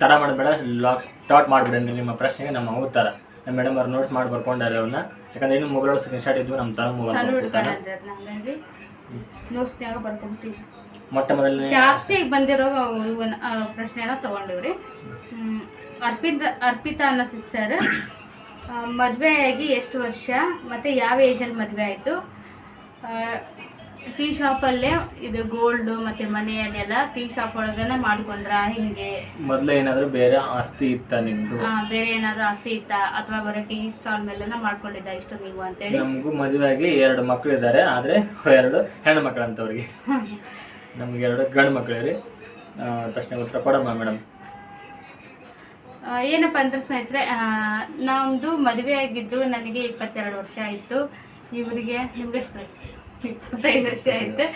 ತಡ ಮಾಡಬೇಡ ಲಾಗ್ ಸ್ಟಾರ್ಟ್ ಮಾಡಿಬಿಡಿ ನಿಮ್ಮ ಪ್ರಶ್ನೆಗೆ ನಮ್ಮ ಉತ್ತರ. ನಮ್ಮ ಮೇಡಮ್ ಅವ್ರು ನೋಟ್ಸ್ ಮಾಡಿ ಬರ್ಕೊಂಡಾರೆ ಅವ್ರನ್ನ. ಯಾಕಂದ್ರೆ ಇನ್ನು ಮೊಬೈಲ್ ಸ್ಕ್ರೀನ್ ಶಾಟ್ ಇದ್ವು ನಮ್ಮ ತರ ಮೊಬೈಲ್ ಮೊಟ್ಟ ಮೊದಲನೇ ಜಾಸ್ತಿ ಬಂದಿರೋ ಪ್ರಶ್ನೆನ ತಗೊಂಡಿವ್ರಿ. ಅರ್ಪಿತ ಅರ್ಪಿತಾ ಅನ್ನೋ ಸಿಸ್ಟರ್ ಮದುವೆ ಆಗಿ ಎಷ್ಟು ವರ್ಷ ಮತ್ತು ಯಾವ ಏಜಲ್ಲಿ ಮದುವೆ ಆಯಿತು? ಟೀ ಶಾಪಲ್ಲೇ ಇದು ಗೋಲ್ಡು ಮತ್ತೆ ಮನೆಯನ್ನೆಲ್ಲ ಟೀ ಶಾಪ್ ಒಳಗನೆ ಮಾಡ್ಕೊಂಡ್ರ ಹಿಂಗೆ? ಮೊದಲೇ ಏನಾದ್ರು ಬೇರೆ ಆಸ್ತಿ ಇತ್ತ ನಿಮ್ದು? ಆ, ಬೇರೆ ಏನಾದ್ರು ಆಸ್ತಿ ಇತ್ತಾ? ಅಥವಾ ಬರೀ ಟೀ ಸ್ಟಾಲ್ ಮೇಲೆ ಮಾಡ್ಕೊಂಡಿದ್ದ ಇಷ್ಟು ನೀವು ಅಂತೇಳಿ? ನಮಗೂ ಮದುವೆಯಾಗಿ ಎರಡು ಮಕ್ಕಳು ಇದ್ದಾರೆ ಆದರೆ ಎರಡು ಹೆಣ್ಣು ಮಕ್ಕಳು ಅಂತವ್ರಿಗೆ [laughs] ನಮ್ಗೆ ಎರಡು ಗಂಡು ಮಕ್ಕಳು ರೀ. ಆ, ಪ್ರಶ್ನೆಗೆ ಉತ್ತರ ಕೊಡಮ್ಮ ಮೇಡಮ್. ಏನಪ್ಪಾ ಏನಪ್ಪ ಅಂದ್ರೆ ಸ್ನೇಹಿತರೆ ಆ, ನಮ್ದು ಮದುವೆ ಆಗಿದ್ದು ನನಗೆ ಇಪ್ಪತ್ತೆರಡು ವರ್ಷ ಆಯಿತು. ಇವರಿಗೆ ನಿಮ್ಗೆ ಎಷ್ಟು ಇಪ್ಪತ್ತೈದು ವರ್ಷ ಆಯಿತು.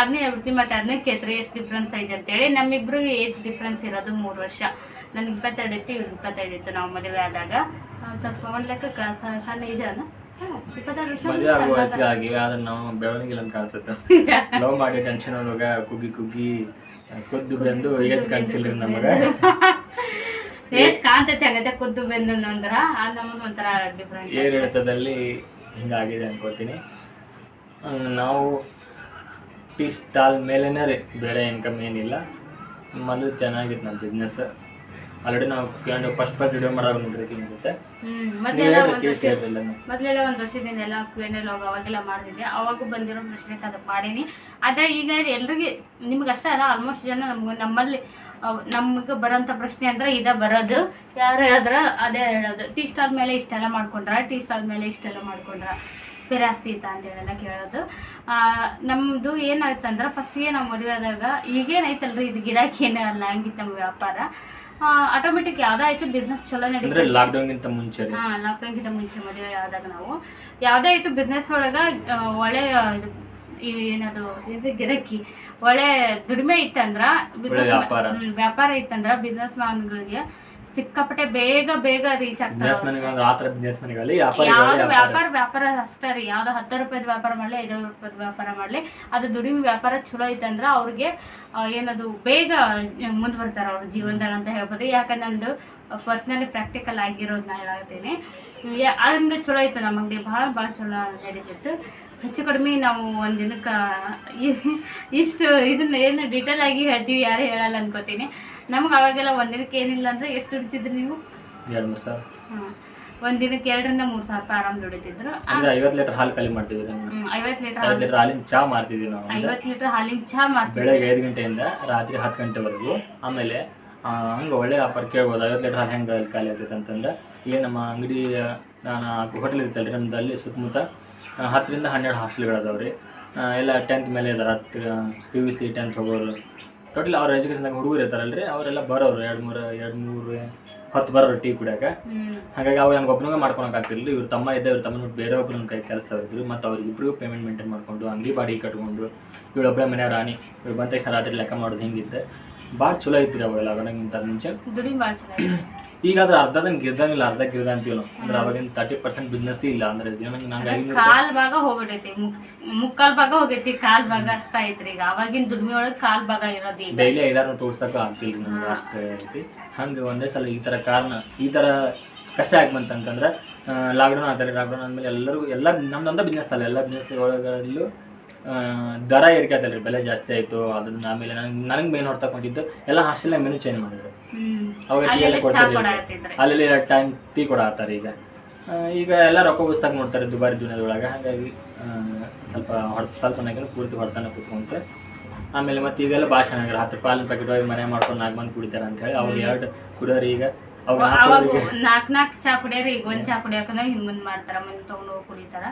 ಅದನ್ನೇ ಹೇಳ್ಬಿಡ್ತೀನಿ ಮತ್ತು ಅದನ್ನೇ ಕೇತ್ರ ಏಜ್ ಡಿಫ್ರೆನ್ಸ್ ಐತೆ ಅಂತೇಳಿ. ನಮ್ಮಿಬ್ರು ಏಜ್ ಡಿಫ್ರೆನ್ಸ್ ಇರೋದು ಮೂರು ವರ್ಷ. ನನಗೆ ಇಪ್ಪತ್ತೆರಡು ಇತ್ತು ಇವ್ರು ಇಪ್ಪತ್ತೈದು ಇತ್ತು ನಾವು ಮದುವೆ ಆದಾಗ. ಸ್ವಲ್ಪ ಒಂದು ಲೆಕ್ಕ ಸಣ್ಣ ಇಪ್ಪತ್ತೆರಡು ವರ್ಷ ಮದುವೆ ಆಗುವ ವಯಸ್ಸಿಗೆ ಆಗಿವೆ ಆದ್ರೆ ನಾವು ಬೆಳವಣಿಗೆ ಅಂತ ಕಾಣಿಸುತ್ತೆ. ಲವ್ [laughs] ಮಾಡಿ ಟೆನ್ಷನ್ ಒಳಗ ಕುಗ್ಗಿ ಕುಗ್ಗಿ ಕುದ್ದು ಬೆಂದು ಏಜ್ ಕಾಣಿಸಿಲ್ರಿ ನಮಗೆ. [laughs] ಏಜ್ ಕಾಣ್ತೈತೆ ಕುದ್ದು ಬೆಂದು ಅಂದ್ರ ಡಿಫ್ರೆಂಟ್ ಏರಿಳಿತದಲ್ಲಿ ಹಿಂಗಾಗಿದೆ ಅನ್ಕೋತೀನಿ. ನಾವು ಟೀ ಸ್ಟಾಲ್ ಮೇಲೇ ರೀ ಬೇರೆ ಇನ್ಕಮ್ ಏನಿಲ್ಲ. ಮೊದಲು ಚೆನ್ನಾಗಿತ್ತು ನಮ್ಮ ಬಿಸ್ನೆಸ್ ಆಲ್ರೆಡಿ ನಾವು ಕೇಳಿ ಫಸ್ಟ್ ಫಸ್ಟ್ ವಿಡಿಯೋ ಮಾಡಾಗ ನೋಡಿರ್ತೀವಿ ಅನ್ಸುತ್ತೆ. ಮೊದಲೆಲ್ಲ ಒಂದು ವರ್ಷ ಮೊದಲೆಲ್ಲ ಒಂದು ವರ್ಷದಿಂದ ಎಲ್ಲ ಕ್ವೇನಲ್ಲಿ ಹೋಗಿ ಅವಾಗೆಲ್ಲ ಮಾಡ್ತಿದ್ದೆ. ಅವಾಗ ಬಂದಿರೋ ಪ್ರಶ್ನೆ ಅದು ಮಾಡೀನಿ. ಆದರೆ ಈಗ ಎಲ್ರಿಗೆ ನಿಮ್ಗೆ ಅಷ್ಟೇ ಅಲ್ಲ ಆಲ್ಮೋಸ್ಟ್ ಜನ ನಮ್ಗೆ ನಮ್ಮಲ್ಲಿ ನಮ್ಗೆ ಬರೋಂಥ ಪ್ರಶ್ನೆ ಅಂದ್ರೆ ಇದೇ ಬರೋದು. ಯಾರು ಹೇಳಿದ್ರೆ ಅದೇ ಹೇಳೋದು. ಟೀ ಸ್ಟಾಲ್ ಮೇಲೆ ಇಷ್ಟೆಲ್ಲ ಮಾಡ್ಕೊಂಡ್ರ? ಟೀ ಸ್ಟಾಲ್ ಮೇಲೆ ಇಷ್ಟೆಲ್ಲ ಮಾಡ್ಕೊಂಡ್ರ? ಬೇರೆ ಆಸ್ತಿ ಇತ್ತ ಅಂತೇಳೆಲ್ಲ ಕೇಳೋದು. ಆ, ನಮ್ಮದು ಏನಾಯ್ತಂದ್ರೆ ಫಸ್ಟಿಗೆ ನಾವು ಮದುವೆ ಆದಾಗ ಈಗೇನೈತಲ್ರಿ ಇದು ಗಿರಾಕಿ ಏನೂ ಅಲ್ಲ ಹಂಗಿತ್ತು ನಮ್ಮ ವ್ಯಾಪಾರ. ಆಟೋಮೆಟಿಕ್ ಯಾವುದಾಯ್ತು ಬಿಸ್ನೆಸ್ ಚಲೋ ಅಂದ್ರೆ ನಡೀತದೆ ಲಾಕ್ಡೌನ್ಗಿಂತ ಮುಂಚೆ ಹಾ ಲಾಕ್ಡೌನ್ಗಿಂತ ಮುಂಚೆ ಮದುವೆ ಆದಾಗ ನಾವು. ಯಾವ್ದೇ ಆಯ್ತು ಬಿಸ್ನೆಸ್ ಒಳಗೆ ಒಳ್ಳೆ ಇದು ಈ ಏನದು ಇದು ಗಿರಕಿ ಒಳ್ಳೆ ದುಡಿಮೆ ಇತ್ತಂದ್ರ ಬಿಸ್ನೆಸ್ ವ್ಯಾಪಾರ. ವ್ಯಾಪಾರ ಇತ್ತಂದ್ರ ಬಿಸ್ನೆಸ್ ಮ್ಯಾನ್ಗಳಿಗೆ ಸಿಕ್ಕಾಪಟ್ಟೆ ಬೇಗ ಬೇಗ ರೀಚ್ ಆಗ್ತಾರೆ ಬಿಸ್ನೆಸ್ ಮನೆಗೆ ಅಂದ್ರೆ ಆ ಥರ ಬಿಸ್ನೆಸ್ ಮನೆಗಳಲ್ಲಿ ಯಾವ್ದು ವ್ಯಾಪಾರಿಗಳು ವ್ಯಾಪಾರ ವ್ಯಾಪಾರ ಅಷ್ಟೇ ರೀ. ಯಾವ್ದು ಹತ್ತು ರೂಪಾಯ್ದು ವ್ಯಾಪಾರ ಮಾಡಲಿ ಐದು ರೂಪಾಯ್ದು ವ್ಯಾಪಾರ ಮಾಡಲಿ ಅದು ದುಡಿಮೆ ವ್ಯಾಪಾರ ಚಲೋ ಐತಂದ್ರೆ ಅವ್ರಿಗೆ ಆ, ಏನದು ಬೇಗ ಮುಂದುವರ್ತಾರೆ ಅವ್ರ ಜೀವನದಾಗ ಅಂತ ಹೇಳ್ಬೋದು. ಯಾಕಂದ್ರೆ ನಂದು ಪರ್ಸ್ನಲಿ ಪ್ರಾಕ್ಟಿಕಲ್ ಆಗಿರೋದು ನಾ ಹೇಳತ್ತೀನಿ ಅದರಿಂದ ಚಲೋ ಐತೆ ನಮ್ಮ ಅಂಗಡಿ ಭಾಳ ಭಾಳ ಚಲೋ ನಡೀತಿತ್ತು. ಹೆಚ್ಚು ಕಡಿಮೆ ನಾವು ಒಂದು ದಿನಕ್ಕೆ ಇಷ್ಟು ಇದನ್ನ ಏನು ಡೀಟೇಲ್ ಆಗಿ ಹೇಳ್ತೀವಿ ಯಾರು ಹೇಳಲ್ಲ ಅನ್ಕೋತೀನಿ. ನಮ್ಗೆ ಅವಾಗೆಲ್ಲ ಒಂದಿನಕ್ಕೆ ದಿನಕ್ಕೆ ಏನಿಲ್ಲ ಅಂದ್ರೆ ಎಷ್ಟು ದುಡಿತಿದ್ರಿ ನೀವು? ಎರಡು ಮೂರು ಸಾವಿರ. ಒಂದ್ ದಿನಕ್ಕೆ ಎರಡರಿಂದ ಮೂರು ಸಾವಿರ ರೂಪಾಯಿ ಆರಾಮ್ ದುಡಿತಿದ್ರು. ಅಂದ್ರೆ ಐವತ್ತು ಲೀಟರ್ ಹಾಲು ಖಾಲಿ ಮಾಡ್ತಿದ್ವಿ ನಾವು? ಹ್ಮ್, ಐವತ್ ಲೀಟರ್ ಐವತ್ತು ಲೀಟರ್ ಹಾಲಿನ ಚಾ ಮಾಡ್ತಿದ್ವಿ ನಾವು ಐವತ್ತು ಐವತ್ ಲೀಟರ್ ಹಾಲಿನ ಚಾ ಮಾಡ್ತಿದ್ವಿ. ಬೆಳಗ್ಗೆ ಐದು ಗಂಟೆಯಿಂದ ರಾತ್ರಿ ಹತ್ತು ಗಂಟೆವರೆಗೂ. ಆಮೇಲೆ ಹಂಗೆ ಒಳ್ಳೆ ವ್ಯಾಪಾರ ಕೇಳ್ಬೋದು ಐವತ್ತು ಲೀಟರ್ ಹಾಲು ಹೆಂಗೆ ಖಾಲಿ ಆಗ್ತೈತೆ ಅಂತಂದ್ರೆ ಇಲ್ಲಿ ನಮ್ಮ ಅಂಗಡಿ ನಾನು ಹೋಟೆಲ್ ಇರ್ತಲ್ಲ ರೀ ನಮ್ದು ಅಲ್ಲಿ ಸುತ್ತಮುತ್ತ ಹತ್ತರಿಂದ ಹನ್ನೆರಡು ಹಾಸ್ಟೆಲ್ಗಳು ಅದಾವೆ ರೀ ಎಲ್ಲ ಟೆಂತ್ ಮೇಲೆ ಇದಾರೆ. ಹತ್ತು ಪಿ ಯು ಸಿ ಟೆಂತ್ ಹೋಗೋರು. ಟೋಟಲ್ ಅವ್ರ ಎಜುಕೇಶನ್ದಾಗ ಹುಡುಗರು ಇರ್ತಾರಲ್ರಿ, ಅವರೆಲ್ಲ ಬರೋರು, ಎರಡು ಮೂರು ಎರಡು ಮೂರು, ಹತ್ತು ಬರೋರು ಟೀ ಕುಡಿಯಾಕ. ಹಾಗಾಗಿ ಅವಾಗ ನನಗೆ ಒಬ್ಬನಿಗೆ ಮಾಡ್ಕೊಳಕ್ ಇವ್ರ ತಮ್ಮ ಇದ್ದ ಇವ್ರ ತಮ್ಮ ಬಿಟ್ಟು ಬೇರೆ ಒಬ್ಬರನ್ನ ಕೈ ಕೆಲಸ ಇದ್ರು, ಮತ್ತು ಅವ್ರಿಗಿಬ್ರಿಗೂ ಪೇಮೆಂಟ್ ಮೇಂಟೈನ್ ಮಾಡ್ಕೊಂಡು, ಅಂಗಡಿ ಬಾಡಿಗೆ ಕಟ್ಕೊಂಡು ಇವಳೊಬ್ಬಳೆ ಮನೆ ರಾಣಿ ಇವ್ರು ಬಂದ ತಕ್ಷಣ ರಾತ್ರಿ ಲೆಕ್ಕ ಮಾಡೋದು ಹಿಂಗಿದ್ದೆ ಭಾಳ ಚಲೋ ಐತ್ರಿ ಅವಾಗೆಲ್ಲ ಅವಾಗಂಗಿಂತ ಮುಂಚೆ. ಈಗ ಅದ್ರ ಅರ್ಧದಂಗೆ ಗಿರ್ದಾನಿಲ್ಲ ಅರ್ಧ ಗಿರ್ದ ಅಂತೀವಿ ನಾವು ಅಂದ್ರೆ ಅವಾಗಿನ ತರ್ಟಿ ಪರ್ಸೆಂಟ್ ಬಿಸ್ನೆಸ್ ಇಲ್ಲ ಅಂದ್ರೆ ನಂಗೆ ಕಾಲ್ ಭಾಗ ಹೋಗ್ಬಿಟ್ಟೈತಿ ಮುಕ್- ಮುಕ್ಕಾಲ್ ಭಾಗ ಹೋಗೈತಿ ಕಾಲ್ ಭಾಗ ಅಷ್ಟ ಐತ್ರಿ ಈಗ. ಅವಾಗಿನ ದುಡಿಮೆ ಒಳಗೆ ಕಾಲ್ ಭಾಗ ಇರೋದು ಡೈಲಿ ಐದಾರು ತೋರ್ಸಕ ಆಗ್ತಿಲ್ಲ ನಮ್ಗೆ ಅಷ್ಟೇ ಐತಿ. ಹಂಗೆ ಒಂದೇ ಸಲ ಈ ತರ ಕಾರಣ ಈ ತರ ಕಷ್ಟ ಆಗಿ ಬಂತಂತಂದ್ರೆ ಲಾಕ್ಡೌನ್ ಆತಾರೆ ಲಾಕ್ಡೌನ್ ಆದ್ಮೇಲೆ ಎಲ್ಲರಿಗೂ ಎಲ್ಲ ನಮ್ದೊಂದ ಬಿಸ್ನೆಸ್ ಅಲ್ಲ. ಎಲ್ಲ ಬಿಸ್ನೆಸ್ ಒಳಗಲ್ಲೂ ದರ ಏರಿಕೆ ಆಯ್ತಲ್ಲ ಬೆಲೆ ಜಾಸ್ತಿ ಆಯಿತು. ಅದನ್ನ ಆಮೇಲೆ ನನಗೆ ನನಗೆ ಮೇನ್ ಹೊಡ್ತಾ ಕುಂತಿದ್ದು ಎಲ್ಲ ಹಾಸ್ಟೆಲ್ ಮೆನು ಚೇಂಜ್ ಮಾಡಿದ್ರು. ಅವಾಗ ಟೀ ಎಲ್ಲ ಅಲ್ಲೆಲ್ಲ ಟೈಮ್ ಟೀ ಕೊಡಾತಾರೆ ಈಗ. ಈಗ. ಎಲ್ಲ ರೊಕ್ಕ ಉಳಿಸ್ತಾಗ ನೋಡ್ತಾರೆ ದುಬಾರಿ ದುನಿಯಾದೊಳಗೆ ಹಾಗಾಗಿ ಸ್ವಲ್ಪ ಹೊಡ್ ಸ್ವಲ್ಪ ನಾಗಿನ ಪೂರ್ತಿ ಹೊಡ್ತಾನೆ ಕೂತ್ಕೊಂತ ಆಮೇಲೆ ಮತ್ತೆ ಈಗೆಲ್ಲ ಭಾಷಣ ಆಗ್ಯಾರ ಹತ್ತು ರೂಪಾಯಿ ಪ್ಯಾಕೆಟ್ ಹೋಗಿ ಮನೆ ಮಾಡ್ಕೊಂಡು ನಾಲ್ಕು ಮಂದಿ ಕುಡಿತಾರೆ ಅಂತ ಹೇಳಿ ಅವ್ರು ಎರಡು ಕುಡಿಯೋರು ಈಗ ಅವಾಗ ನಾಲ್ಕ್ ನಾಲ್ಕು ನಾಲ್ಕು ಚಾ ಕುಡಿಯೋರು ಈಗ ಒಂದು ಚಾ ಕುಡಿಯೋಕನ ಹಿಂಗೆ ಮುಂದೆ ಮಾಡ್ತಾರ ಮುಂದೆ ತಗೊಂಡು ಹೋಗಿ ಕುಡಿತಾರ.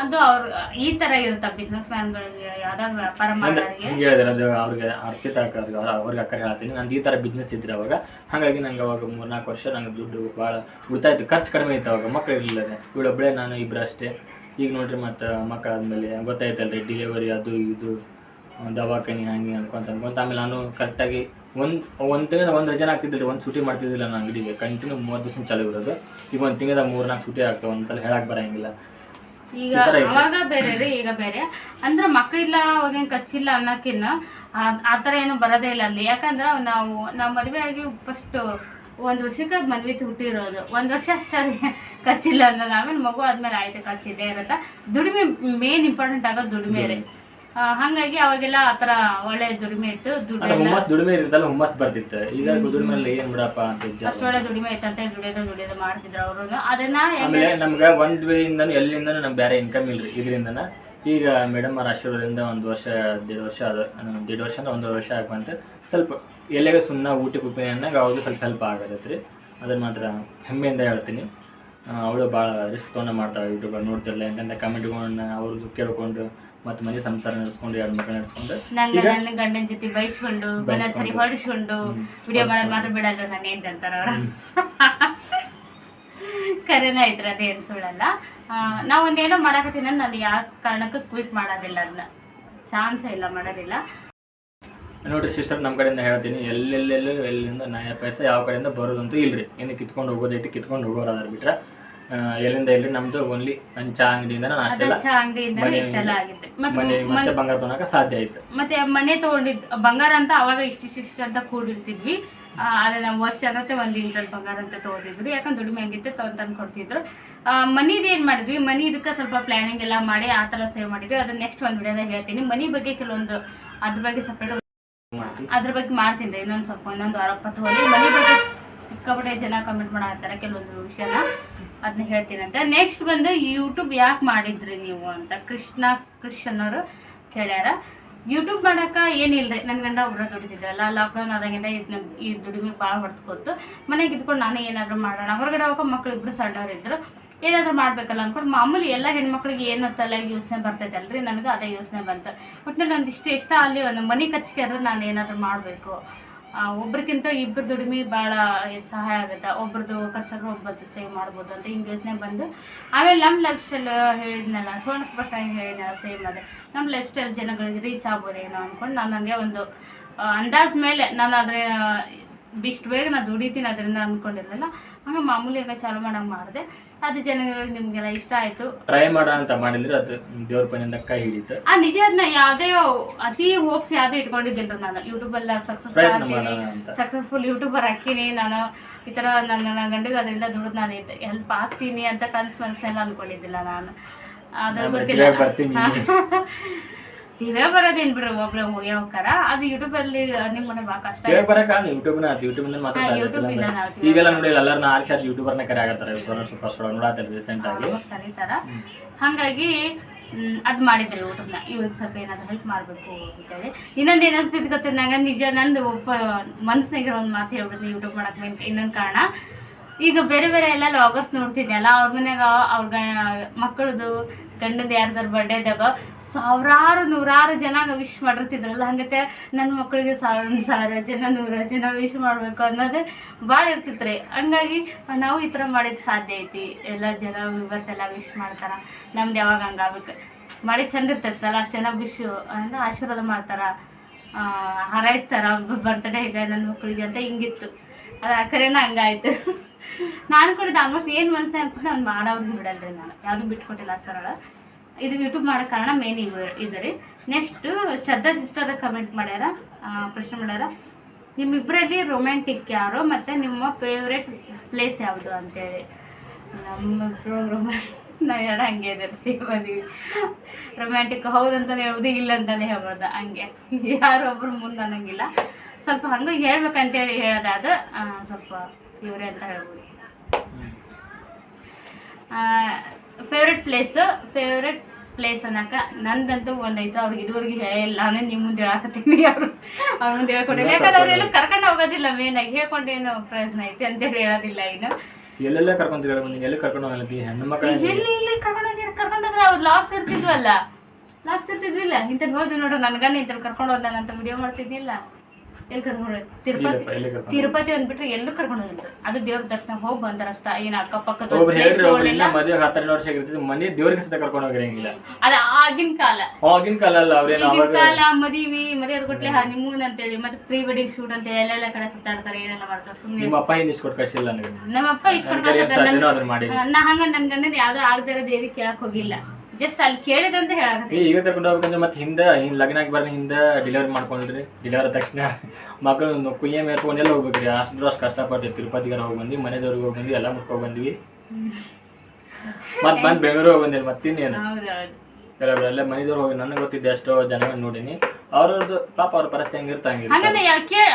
ಅದು ಅವ್ರ ಈ ಥರ ಇರುತ್ತೆ ಬಿಸ್ನೆಸ್ ಮ್ಯಾನ್ಗಳಿಗೆ ಯಾವ್ದಾದ್ರು ವ್ಯಾಪಾರ ಮಾಡೋರಿಗೆ ಹಿಂಗೆ ಹೇಳಿದ್ರೆ ಅದು ಅವ್ರಿಗೆ ಅರ್ಪಿತ ಅವ್ರಿಗೆ ಅವ್ರ ಅವ್ರಿಗೆ ಅಕ್ಕರೆ ಹೇಳ್ತೀನಿ. ನಂದು ಈ ಥರ ಬಿಸ್ನೆಸ್ ಇದ್ರೆ ಅವಾಗ ಹಾಗಾಗಿ ನಂಗೆ ಅವಾಗ ಮೂರ್ನಾಲ್ಕು ವರ್ಷ ನಂಗೆ ದುಡ್ಡು ಭಾಳ ಉಳಿತಾಯ ಇತ್ತು ಖರ್ಚು ಕಡಿಮೆ ಇತ್ತು ಅವಾಗ ಮಕ್ಕಳು ಇರಲಿಲ್ಲ ಇವಳೊಬ್ಬಳೇ ನಾನು ಇಬ್ಬರು ಅಷ್ಟೇ. ಈಗ ನೋಡ್ರಿ ಮತ್ತು ಮಕ್ಕಳಾದ್ಮೇಲೆ ಗೊತ್ತಾಯ್ತಲ್ರಿ ಡಿಲಿವರಿ ಅದು ಇದು ದವಾಖಾನಿ ದವಾಖಾನೆ ಹಂಗೆ ಅನ್ಕೊಂತ ಅನ್ಕೊಂತ ಆಮೇಲೆ ನಾನು ಕರೆಕ್ಟಾಗಿ ಒಂದು ಒಂದು ತಿಂಗಳ ಒಂದು ರಜೆ ಆಗ್ತಿದ್ದಿಲ್ಲ ಒಂದು ಸೂಟಿ ಮಾಡ್ತಿದ್ದಿಲ್ಲ ನಾನು ಅಂಗಡಿಗೆ. ಕಂಟಿನ್ಯೂ ಮೂವತ್ತು ದಿವಸ ಚಾಲು ಇರೋದು. ಈಗ ಒಂದು ತಿಂಗಳ ಮೂರು ನಾಲ್ಕು ಸೂಟಿ ಆಗ್ತಾವೆ ಒಂದ್ಸಲ ಹೇಳಕ್ಕೆ ಬರಂಗಿಲ್ಲ. ಈಗ ಅವಾಗ ಬೇರೆ ರೀ ಈಗ ಬೇರೆ. ಅಂದ್ರೆ ಮಕ್ಕಳಿಲ್ಲ ಅವಾಗೇನು ಖರ್ಚಿಲ್ಲ ಅನ್ನೋಕ್ಕಿನ್ನ ಆ- ಥರ ಏನು ಬರೋದೇ ಇಲ್ಲ ಅಲ್ಲಿ. ಯಾಕಂದ್ರೆ ನಾವು ನಾವು ಮದುವೆ ಆಗಿ ಫಸ್ಟ್ ಒಂದು ವರ್ಷಕ್ಕೆ ಮದ್ವೆ ಹುಟ್ಟಿರೋದು. ಒಂದು ವರ್ಷ ಅಷ್ಟೇ ರೀ ಖರ್ಚಿಲ್ಲ ಅನ್ನೋದು. ಆಮೇಲೆ ಮಗು ಆದ್ಮೇಲೆ ಆಯ್ತು ಖರ್ಚಿದ್ದೇ ಇರುತ್ತೆ. ದುಡಿಮೆ ಮೇನ್ ಇಂಪಾರ್ಟೆಂಟ್ ಆಗೋದು ದುಡಿಮೆ ರೀ. ಹಾಗಾಗಿ ಅವಾಗೆಲ್ಲ ಆ ಥರ ಒಳ್ಳೆ ದುಡಿಮೆ ಇತ್ತು. ದುಡ್ಡು ಹುಮ್ಮಸ್ ದುಡಿಮೆ ಇರ್ತಲ್ಲ ಹುಮ್ಮಸ್ ಬರ್ತಿತ್ತು ಈಗ ದುಡಿಮೆಲ್ಲ ಏನ್ ಬಿಡಪ್ಪ ಅಂತ. ಅಷ್ಟು ಒಳ್ಳೆ ದುಡಿಮೆ ಇತ್ತಂತೆ ದುಡಿಯೋದು ದುಡಿಯೋದು ಮಾಡ್ತಿದ್ರು ಅವರು ಅದನ್ನ ಆಮೇಲೆ ನಮ್ಗೆ ಒಂದ್ ವೇಯಿಂದನು ಎಲ್ಲಿಂದನು ನಮ್ಗೆ ಬೇರೆ ಇನ್ಕಮ್ ಇಲ್ರಿ. ಇದರಿಂದನ ಈಗ ಮೇಡಮ್ ಅವ್ರ ಆಶೀರ್ವಾದದಿಂದ ಒಂದು ವರ್ಷ ದೇಡ್ ವರ್ಷ ಅದು ದೇಡ್ ವರ್ಷ ಅಂದ್ರೆ ಒಂದು ವರ್ಷ ಆಗ್ಬಂತ ಸ್ವಲ್ಪ ಎಲ್ಲಿಗೆ ಸುಮ್ಮನೆ ಊಟಕ್ಕೆ ಉಪ್ಪಿನ ಅವ್ರಿಗೆ ಸ್ವಲ್ಪ ಹೆಲ್ಪ್ ಆಗತ್ತೆ ರೀ ಅದನ್ನ ಮಾತ್ರ ಹೆಮ್ಮೆಯಿಂದ ಹೇಳ್ತೀನಿ. ಅವಳು ಭಾಳ ರಿಸ್ಕ್ ತೊಗೊಂಡು ಮಾಡ್ತಾಳೆ ಯೂಟ್ಯೂಬಲ್ಲಿ ನೋಡ್ತಿರಲ್ಲ ಎಂತೆಂಥ ಕಮೆಂಟ್ಗಳನ್ನ ಅವ್ರದ್ದು ಕೇಳ್ಕೊಂಡು ಮತ್ತು ಮನೆ ಸಂಸಾರ ನಡೆಸ್ಕೊಂಡು ಎರಡು ಮಕ್ಕಳು ನಡೆಸ್ಕೊಂಡು ನಂಗೆ ನನ್ನ ಗಂಡನ ಜೊತೆ ಬೈಸ್ಕೊಂಡು ಗಂಡನ ಸರಿ ಹೊಡಿಸ್ಕೊಂಡು ವಿಡಿಯೋ ಮಾಡೋದು ಮಾತ್ರ ಬಿಡಲ್ಲ ನಾನು ಏನು ಅಂತಾರ ಅವ್ರ. [laughs] ಕರೆನ ಐತ್ರ ಅದೇನು ಸುಳ್ಳಲ್ಲ ನಾವು ಒಂದೇನೋ ಮಾಡಕತ್ತೀನಿ ನಾನು ಯಾವ ಕಾರಣಕ್ಕೂ ಕ್ವಿಟ್ ಮಾಡೋದಿಲ್ಲ ಅದನ್ನ ಚಾನ್ಸ್ ಇಲ್ಲ ಮಾಡೋದಿಲ್ಲ. ನೋಡ್ರಿ ಸಿಸ್ಟರ್ ನಮ್ಮ ಕಡೆಯಿಂದ ಹೇಳ್ತೀನಿ ಎಲ್ಲೆಲ್ಲೆಲ್ಲೂ ಎಲ್ಲಿಂದ ನಾಯ ಪೈಸೆ ಯಾವ ಕಡೆಯಿಂದ ಬರೋದಂತೂ ಇಲ್ರಿ. ಏನು ಕಿತ್ಕೊಂಡು ಹೋಗೋದೈತಿ ಕಿತ್ಕೊಂಡು ಹೋಗೋರು ಅದಾರ ಬಿಟ್ರೆ. ಎಲ್ಲಿಂದ ಎಲ್ಲಿ ನಮ್ದು ಓನ್ಲಿ ಚಾ ಅಂಗಡಿಯಿಂದ ನಾನು ಅದ ಅಷ್ಟೆಲ್ಲ ಚಾ ಅಂಗಡಿಯಿಂದ ಇಷ್ಟೆಲ್ಲ ಆಗಿತ್ತು. ಮನೆ ಮತ್ತೆ ಬಂಗಾರ ತೊಗೊಳಕ ಸಾಧ್ಯ ಆಯ್ತು. ಮತ್ತೆ ಮನೆ ತಗೊಂಡಿದ್ ಬಂಗಾರ ಅಂತ ಅವಾಗ ಇಷ್ಟಿಷ್ಟು ಅಂತ ಕೂಡಿರ್ತಿದ್ವಿ. ಆದರೆ ನಾವು ವರ್ಷ ಆಗತ್ತೆ ಒಂದು ದಿನದಲ್ಲಿ ಬಂಗಾರ ಅಂತ ತಗೋತಿದ್ರು ಯಾಕಂದ್ರೆ ದುಡಿಮೆ ಹಂಗಿತ್ತು ತಂದು ತಂದು ಕೊಡ್ತಿದ್ರು. ಮನಿದು ಏನು ಮಾಡಿದ್ವಿ? ಮನಿ ಇದಕ್ಕೆ ಸ್ವಲ್ಪ ಪ್ಲಾನಿಂಗ್ ಎಲ್ಲ ಮಾಡಿ ಆ ಥರ ಸೇವ್ ಮಾಡಿದ್ವಿ. ಅದನ್ನ ನೆಕ್ಸ್ಟ್ ಒಂದು ವಿಡಿಯೋದಾಗ ಹೇಳ್ತೀನಿ. ಮನಿ ಬಗ್ಗೆ ಕೆಲವೊಂದು ಅದ್ರ ಬಗ್ಗೆ ಸಪ್ರೇಟ್ ಅದ್ರ ಬಗ್ಗೆ ಮಾಡ್ತೀನಿ ಇನ್ನೊಂದು ಸ್ವಲ್ಪ ಇನ್ನೊಂದು ವಾರ ಪತ್ತು ಮನಿ ಬಗ್ಗೆ ಸಿಕ್ಕಾಪಟ್ಟೆ ಜನ ಕಮೆಂಟ್ ಮಾಡತ್ತಾರೆ ಕೆಲವೊಂದು ವಿಷಯನ. ಅದನ್ನ ಹೇಳ್ತೀನಂತೆ. ನೆಕ್ಸ್ಟ್ ಬಂದು ಯೂಟ್ಯೂಬ್ ಯಾಕೆ ಮಾಡಿದ್ರಿ ನೀವು ಅಂತ ಕೃಷ್ಣ ಕೃಷ್ ಅನ್ನೋರು ಕೇಳ್ಯಾರ. ಯೂಟ್ಯೂಬ್ ಮಾಡಕ್ಕೆ ಏನಿಲ್ಲ ನನ್ನ ಗಂಡ ಒಬ್ಬರ ದುಡಿತಿದ್ರಲ್ಲ ಲಾಕ್ಡೌನ್ ಆದಾಗಿಂದ ಇದನ್ನ ಈ ದುಡಿಮೆ ಭಾಳ ಹೊಡ್ಕೊತ್ತು ಮನೆಗೆ ಇದ್ಕೊಂಡು ನಾನು ಏನಾದರೂ ಮಾಡೋಣ. ಹೊರಗಡೆ ಹೋಗೋ ಮಕ್ಳು ಇಬ್ಬರು ಸಣ್ಣವರಿದ್ದರು ಏನಾದರೂ ಮಾಡಬೇಕಲ್ಲ ಅಂದ್ಕೊಂಡು ಮಾಮೂಲಿ ಎಲ್ಲ ಹೆಣ್ಮಕ್ಳಿಗೆ ಏನು ತಲೆಗೆ ಯೋಚನೆ ಬರ್ತೈತಲ್ರಿ? ನನಗೆ ಅದೇ ಯೋಚನೆ ಬಂತು. ಒಟ್ಟಿನಲ್ಲಿ ಒಂದಿಷ್ಟು ಇಷ್ಟ ಅಲ್ಲಿ ಒಂದು ಮನೆ ಖರ್ಚಿಗೆ ಆದ್ರೆ ನಾನು ಏನಾದರೂ ಮಾಡಬೇಕು. ಒಬ್ರಿಗಿಂತ ಇಬ್ಬರು ದುಡಿಮೆ ಭಾಳ ಸಹಾಯ ಆಗುತ್ತೆ. ಒಬ್ರದ್ದು ಖರ್ಚಾದ್ರೆ ಒಬ್ಬರದ್ದು ಸೇವ್ ಮಾಡ್ಬೋದು ಅಂತ ಹಿಂಗೆ ಯೋಚನೆ ಬಂದು, ಆಮೇಲೆ ನಮ್ಮ ಲೈಫ್ ಸ್ಟೈಲ್ ಹೇಳಿದ್ನಲ್ಲ, ಸುವರ್ಣ ಸ್ಪಷ್ಟ ಹೇಳಿದ್ನಲ್ಲ ಸೇಮ್ ಅದೇ. ನಮ್ಮ ಲೈಫ್ ಸ್ಟೈಲ್ ಜನಗಳಿಗೆ ರೀಚ್ ಆಗ್ಬೋದೇನೋ ಅಂದ್ಕೊಂಡು ನಾನು ಹಂಗೆ ಒಂದು ಅಂದಾಜ ಮೇಲೆ ನಾನು ಅದ್ರ ಇಷ್ಟು ಬೇಗ ನಾನು ದುಡಿತೀನಿ ಅದರಿಂದ ಅಂದ್ಕೊಂಡಿರಲಿಲ್ಲ ಹಂಗೆ ಮಾಮೂಲಿ ಹಂಗೆ ಚಾಲು ಮಾಡಂಗೆ ಮಾಡಿದೆ. ಅದು ಜನಗಳಿಗೆ ನಿಮಗೆಲ್ಲ ಇಷ್ಟ ಆಯಿತು. ಟ್ರೈ ಮಾಡ ಅಂತ ಮಾಡಿದ್ರೆ ಅದು ದೇವ್ರ ಪನಿಂದ ಕೈ ಹಿಡಿತು ಆ ನಿಜ ಅದನ್ನ ಯಾವುದೇ ಅತಿ ಹೋಪ್ಸ್ ಯಾವುದೇ ಇಟ್ಕೊಂಡಿದ್ದಿಲ್ಲ ನಾನು. ಯೂಟ್ಯೂಬಲ್ಲ ಸಕ್ಸಸ್ ಆಗ್ತೀನಿ ಸಕ್ಸಸ್ಫುಲ್ ಯೂಟ್ಯೂಬರ್ ಹಾಕಿನಿ ನಾನು ಈ ಥರ ನನ್ನ ನನ್ನ ಗಂಡಿಗೆ ಅದರಿಂದ ದುಡ್ದು ನಾನು ಹೆಲ್ಪ್ ಆಗ್ತೀನಿ ಅಂತ ಕನ್ಸು ಮನಸ್ಸೆಲ್ಲ ಅನ್ಕೊಂಡಿದ್ದಿಲ್ಲ ನಾನು. ಅದು ನಾನು ಗೊತ್ತಿಲ್ಲ. [laughs] TV ಬರೋದೇನ್ ಬಿಡ್ರಿ ಒಬ್ಳೆ ಹೋಗಿ ಹೋಗ್ತಾರ ಅದು ಯೂಟ್ಯೂಬಲ್ಲಿ ಅರ್ನಿಂಗ್ ಮಾಡೋದು ಭಾಳ ಕಷ್ಟ ಕೇಳಕ್ ಬರಕ ಯೂಟ್ಯೂಬ್ ಮಾತ್ರ ಯೂಟ್ಯೂಬ್ ಇಂದ ಮಾತಾಡ್ತಾರೆ. ನಾವು ಈಗೆಲ್ಲ ನೋಡಿ ಎಲ್ಲರೂ ಆರು ಚಾರ್ಜ್ ಯೂಟ್ಯೂಬರ್ನ ಕರೆ ಆಗತ್ತಾರೆ ಸೂಪರ್ ಸ್ಟಾರ್ ನೋಡತ್ತಲ್ಲ ರೀಸೆಂಟ್ ಆಗಿ. ಕರೀತಾರ ಹಾಗಾಗಿ ಅದು ಮಾಡಿದ್ರಿ ಯೂಟ್ಯೂಬ್ನ ಇವಾಗ ಸ್ವಲ್ಪ ಏನಾದ್ರು ಹೆಲ್ಪ್ ಮಾಡಬೇಕು ಅಂತೇಳಿ. ಇನ್ನೊಂದು ಏನು ಅನ್ಸ್ತಿತ್ತು ನಂಗೆ ನಿಜ ನಂದು ಒಬ್ಬ ಮನಸ್ಸಿನಾಗಿರೋ ಒಂದು ಮಾತು ಹೇಳ್ಬಿಟ್ಟು ಯೂಟ್ಯೂಬ್ ಮಾಡಕ್ಕೆ ಮೇನ್ ಇನ್ನೊಂದು ಕಾರಣ. ಈಗ ಬೇರೆ ಬೇರೆ ಎಲ್ಲ ಲಾಗರ್ಸ್ ನೋಡ್ತಿದ್ನಲ್ಲ ಅವ್ರ ಮನ್ಯಾಗ ಅವ್ರ ಮಕ್ಕಳದು ಗಂಡದ ಯಾರ್ದಾರು ಬರ್ಡೇದಾಗ ಸಾವಿರಾರು ನೂರಾರು ಜನ ವಿಶ್ ಮಾಡಿರ್ತಿದ್ರಲ್ಲ, ಹಂಗತೆ ನನ್ನ ಮಕ್ಕಳಿಗೆ ಸಾವಿರ ಸಾವಿರ ಜನ, ನೂರಾರು ಜನ ವಿಶ್ ಮಾಡಬೇಕು ಅನ್ನೋದು ಭಾಳ ಇರ್ತಿತ್ತು ರೀ ಹಂಗಾಗಿ ನಾವು ಈ ಥರ ಮಾಡಿದ್ದು ಸಾಧ್ಯ ಐತಿ. ಎಲ್ಲ ಜನ ವ್ಯೂವರ್ಸ್ ಎಲ್ಲ ವಿಶ್ ಮಾಡ್ತಾರೆ. ನಮ್ದು ಯಾವಾಗ ಹಂಗಾಗಬೇಕು? ಮಾಡಿ ಚಂದ ಇರ್ತೈತಲ್ಲ, ಅಷ್ಟು ಜನ ವಿಶ್ ಅಂದ್ರೆ ಆಶೀರ್ವಾದ ಮಾಡ್ತಾರೆ. ಹಾರೈಸ್ತಾರ ಬರ್ತಡೇ ಇದೆ ನನ್ನ ಮಕ್ಕಳಿಗೆ ಅಂತ ಹಿಂಗಿತ್ತು. ಅದು ಕರೆನ ಹಂಗಾಯ್ತು. ನಾನು ಕೂಡ ಆಲ್ಮೋಸ್ಟ್ ಏನು ಮನಸ್ಸು ಅಂತ ನಾನು ಮಾಡೋರ್ಗೆ ಬಿಡಲ್ರಿ ನಾನು. ಯಾವುದು ಬಿಟ್ಕೊಟ್ಟಿಲ್ಲ ಸರಳ. ಇದು ಯೂಟ್ಯೂಬ್ ಮಾಡೋ ಕಾರಣ ಮೇನ್ ಇವ ಇದು ರೀ. ನೆಕ್ಸ್ಟು ಶ್ರದ್ಧಾ ಸಿಸ್ಟರ್ ಕಮೆಂಟ್ ಮಾಡ್ಯಾರ. ಪ್ರಶ್ನೆ ಮಾಡ್ಯಾರ. ನಿಮ್ಮಿಬ್ಬರಲ್ಲಿ ರೊಮ್ಯಾಂಟಿಕ್ ಯಾರು ಮತ್ತು ನಿಮ್ಮ ಫೇವ್ರೆಟ್ ಪ್ಲೇಸ್ ಯಾವುದು ಅಂತೇಳಿ? ನಮ್ಮ ರೊಮ್ಯಾ ನಾವು ಎರಡು ಹಂಗೆ ಇದ್ದಾರೆ ಸೇಮ್ ರೊಮ್ಯಾಂಟಿಕ್ ರೊಮ್ಯಾಂಟಿಕ್ ಅಂತಲೇ ಹೇಳೋದು, ಇಲ್ಲ ಅಂತಾನೆ ಹೇಳ್ಬೋದು ಹಂಗೆ. ಒಬ್ರು ಮುಂದೆ ಅನ್ನಂಗಿಲ್ಲ. ಸ್ವಲ್ಪ ಹಂಗೆ ಹೇಳ್ಬೇಕಂತೇಳಿ ಹೇಳೋದಾದ್ರೆ ಸ್ವಲ್ಪ ಇವರೇ ಅಂತ ಹೇಳ್ಬೋದು. ಫೇವ್ರೆಟ್ ಪ್ಲೇಸು ಫೇವ್ರೆಟ್ ಪ್ಲೇಸ್ ಅನ್ನಕ ನಂದಂತೂ ಒಂದೈತೆ. ಅವ್ರಿಗೆ ಇದುವರೆಗೆ ಹೇಳಿಲ್ಲ ನಾನು ನಿಮ್ಮ ಮುಂದೆ ಹೇಳಕತ್ತೀನಿ. ಅವರು ಅವ್ರ ಮುಂದೆ ಹೇಳ್ಕೊಂಡಿಲ್ಲ ಯಾಕಂದ್ರೆ ಅವರೆಲ್ಲ ಕರ್ಕೊಂಡು ಹೋಗೋದಿಲ್ಲ ಮೇನ್ ಆಗಿ. ಹೇಳ್ಕೊಂಡೇನು ಪ್ರಯೋಜನ ಐತಿ ಅಂತೇಳಿ ಹೇಳೋದಿಲ್ಲ ಇನ್ನು. ಎಲ್ಲೆಲ್ಲ ಕರ್ಕೊಂತೀರ ಬಂದು ಎಲ್ಲಿ ಕರ್ಕೊಂಡು ಹೋಗಲ್ಲ ಹೆಣ್ಣು ಮಕ್ಕಳು ಎಲ್ಲಿ ಇಲ್ಲಿ ಕರ್ಕೊಂಡು ಹೋಗಿ ಕರ್ಕೊಂಡೋದ್ರೆ ಅವ್ರು ಲಾಕ್ಸ್ ಇರ್ತಿದ್ವಲ್ಲ? ಲಾಕ್ಸ್ ಇರ್ತಿದ್ವಿಲ್ಲ? ಇಂಥದ್ದು ಹೋದ್ವಿ ನೋಡು ನನ್ನ ಗಂಡ ಇಂಥಲ್ಲಿ ಕರ್ಕೊಂಡು ಹೋದ ಅಂತ ವಿಡಿಯೋ ಮಾಡ್ತಿದ್ದಿಲ್ಲ? ಎಲ್ಲಿ ಕರ್ಕೊಂಡು ತಿರುಪತಿ ತಿರುಪತಿ ಅಂದ್ಬಿಟ್ರೆ ಎಲ್ಲೂ ಕರ್ಕೊಂಡು ಹೋಗಿದ್ರು ಅದು ದೇವ್ರ ದರ್ಶನ ಹೋಗಿ ಬಂದ್ರಷ್ಟ ಏನ್ ಏನು ಅಕ್ಕಪಕ್ಕದ ಒಬ್ರು ಹೇಳ್ರಿ ಒಬ್ರು. ಮದುವೆ ಹತ್ತೆರಡು ವರ್ಷ ಆಗಿರ್ತದೆ ಮನೆ ದೇವ್ರಿಗೆ ಸತ ಕರ್ಕೊಂಡು ಹೋಗಿರಂಗಿಲ್ಲ ಅದು ಆಗಿನ ಕಾಲ. ಆಗಿನ ಕಾಲ ಅಲ್ಲ ಅವ್ರೇನು ಈಗಿನ ಕಾಲ ಮದುವೆ ಮದುವೆ ಕೊಟ್ಲೆ ಹನಿಮೂನ್ ಅಂತೇಳಿ ಮತ್ತೆ ಪ್ರೀ ವೆಡ್ಡಿಂಗ್ ಶೂಟ್ ಅಂತ ಎಲ್ಲೆಲ್ಲ ಕಡೆ ಸುತ್ತಾಡ್ತಾರೆ ಏನೆಲ್ಲ ಮಾಡ್ತಾರೆ ಸುಮ್ಮನೆ ನಿಮ್ಮ ಅಪ್ಪ ಹಿಂದಿಸ್ ಕೊಟ್ಟು ಕಳ್ಸಿಲ್ಲ ನನಗೆ. ನಮ್ಮ ಅಪ್ಪ ಏನ್ ಅದನ್ನ ಮಾಡಿ ನಾ ಹಂಗ ನನ್ ಗಂಡನ ಯಾವ್ದೋ ಆಗದೆ ಇರೋ ದೇವಿ ಕೇಳಕ್ ಹೋಗಿಲ್ಲ. ಜಸ್ಟ್ ಅಲ್ಲಿ ಅಂತ ಹೇಳಕತ್ತೀನಿ ಈಗ ಕರ್ಕೊಂಡು ಹೋಗ್ಬೇಕಂದ್ರೆ ಮತ್ತೆ ಹಿಂದೆ ಹಿಂಗೆ ಲಗ್ನ ಆಗಿ ಬರೋ ಹಿಂದೆ ಡಿಲಿವರಿ ಮಾಡ್ಕೊಂಡ್ರಿ. ಡಿಲಿವರಿ ತಕ್ಷಣ ಮಕ್ಕಳು ಕುಯ್ಯ ಮೇತ್ಕೊಂಡು ಎಲ್ಲ ಹೋಗ್ಬೇಕ್ರಿ. ಅಷ್ಟು ಅಷ್ಟು ಕಷ್ಟಪಟ್ಟು ತಿರುಪತಿಗಾರ ಹೋಗಿ ಬಂದ್ವಿ ಮನೆದವ್ರಿಗೆ ಹೋಗಿ ಬಂದ್ವಿ ಎಲ್ಲ ಮುಟ್ಕೊಂಡ್ ಬಂದ್ವಿ. ಮತ್ತೆ ಬಂದು ಬೆಂಗಳೂರಿಗೆ ಹೋಗಿ ಬಂದಿಲ್ಲ ಮತ್ತಿನ್ನೇನು? ಹೌದೌದು. ಕೆಲವ್ರು ಎಲ್ಲ ಮನೆದವ್ರು ಹೋಗಿ ನನಗೆ ಗೊತ್ತಿದ್ದೆ ಎಷ್ಟೋ ಜನಗಳನ್ನ ನೋಡೀನಿ. ಅವ್ರದ್ದು ಪಾಪ ಅವ್ರ ಪರಿಸ್ಥಿತಿ ಹೆಂಗಿರ್ತ ಹಂಗಂದ್ರೆ ಯಾ- ಕೇಳ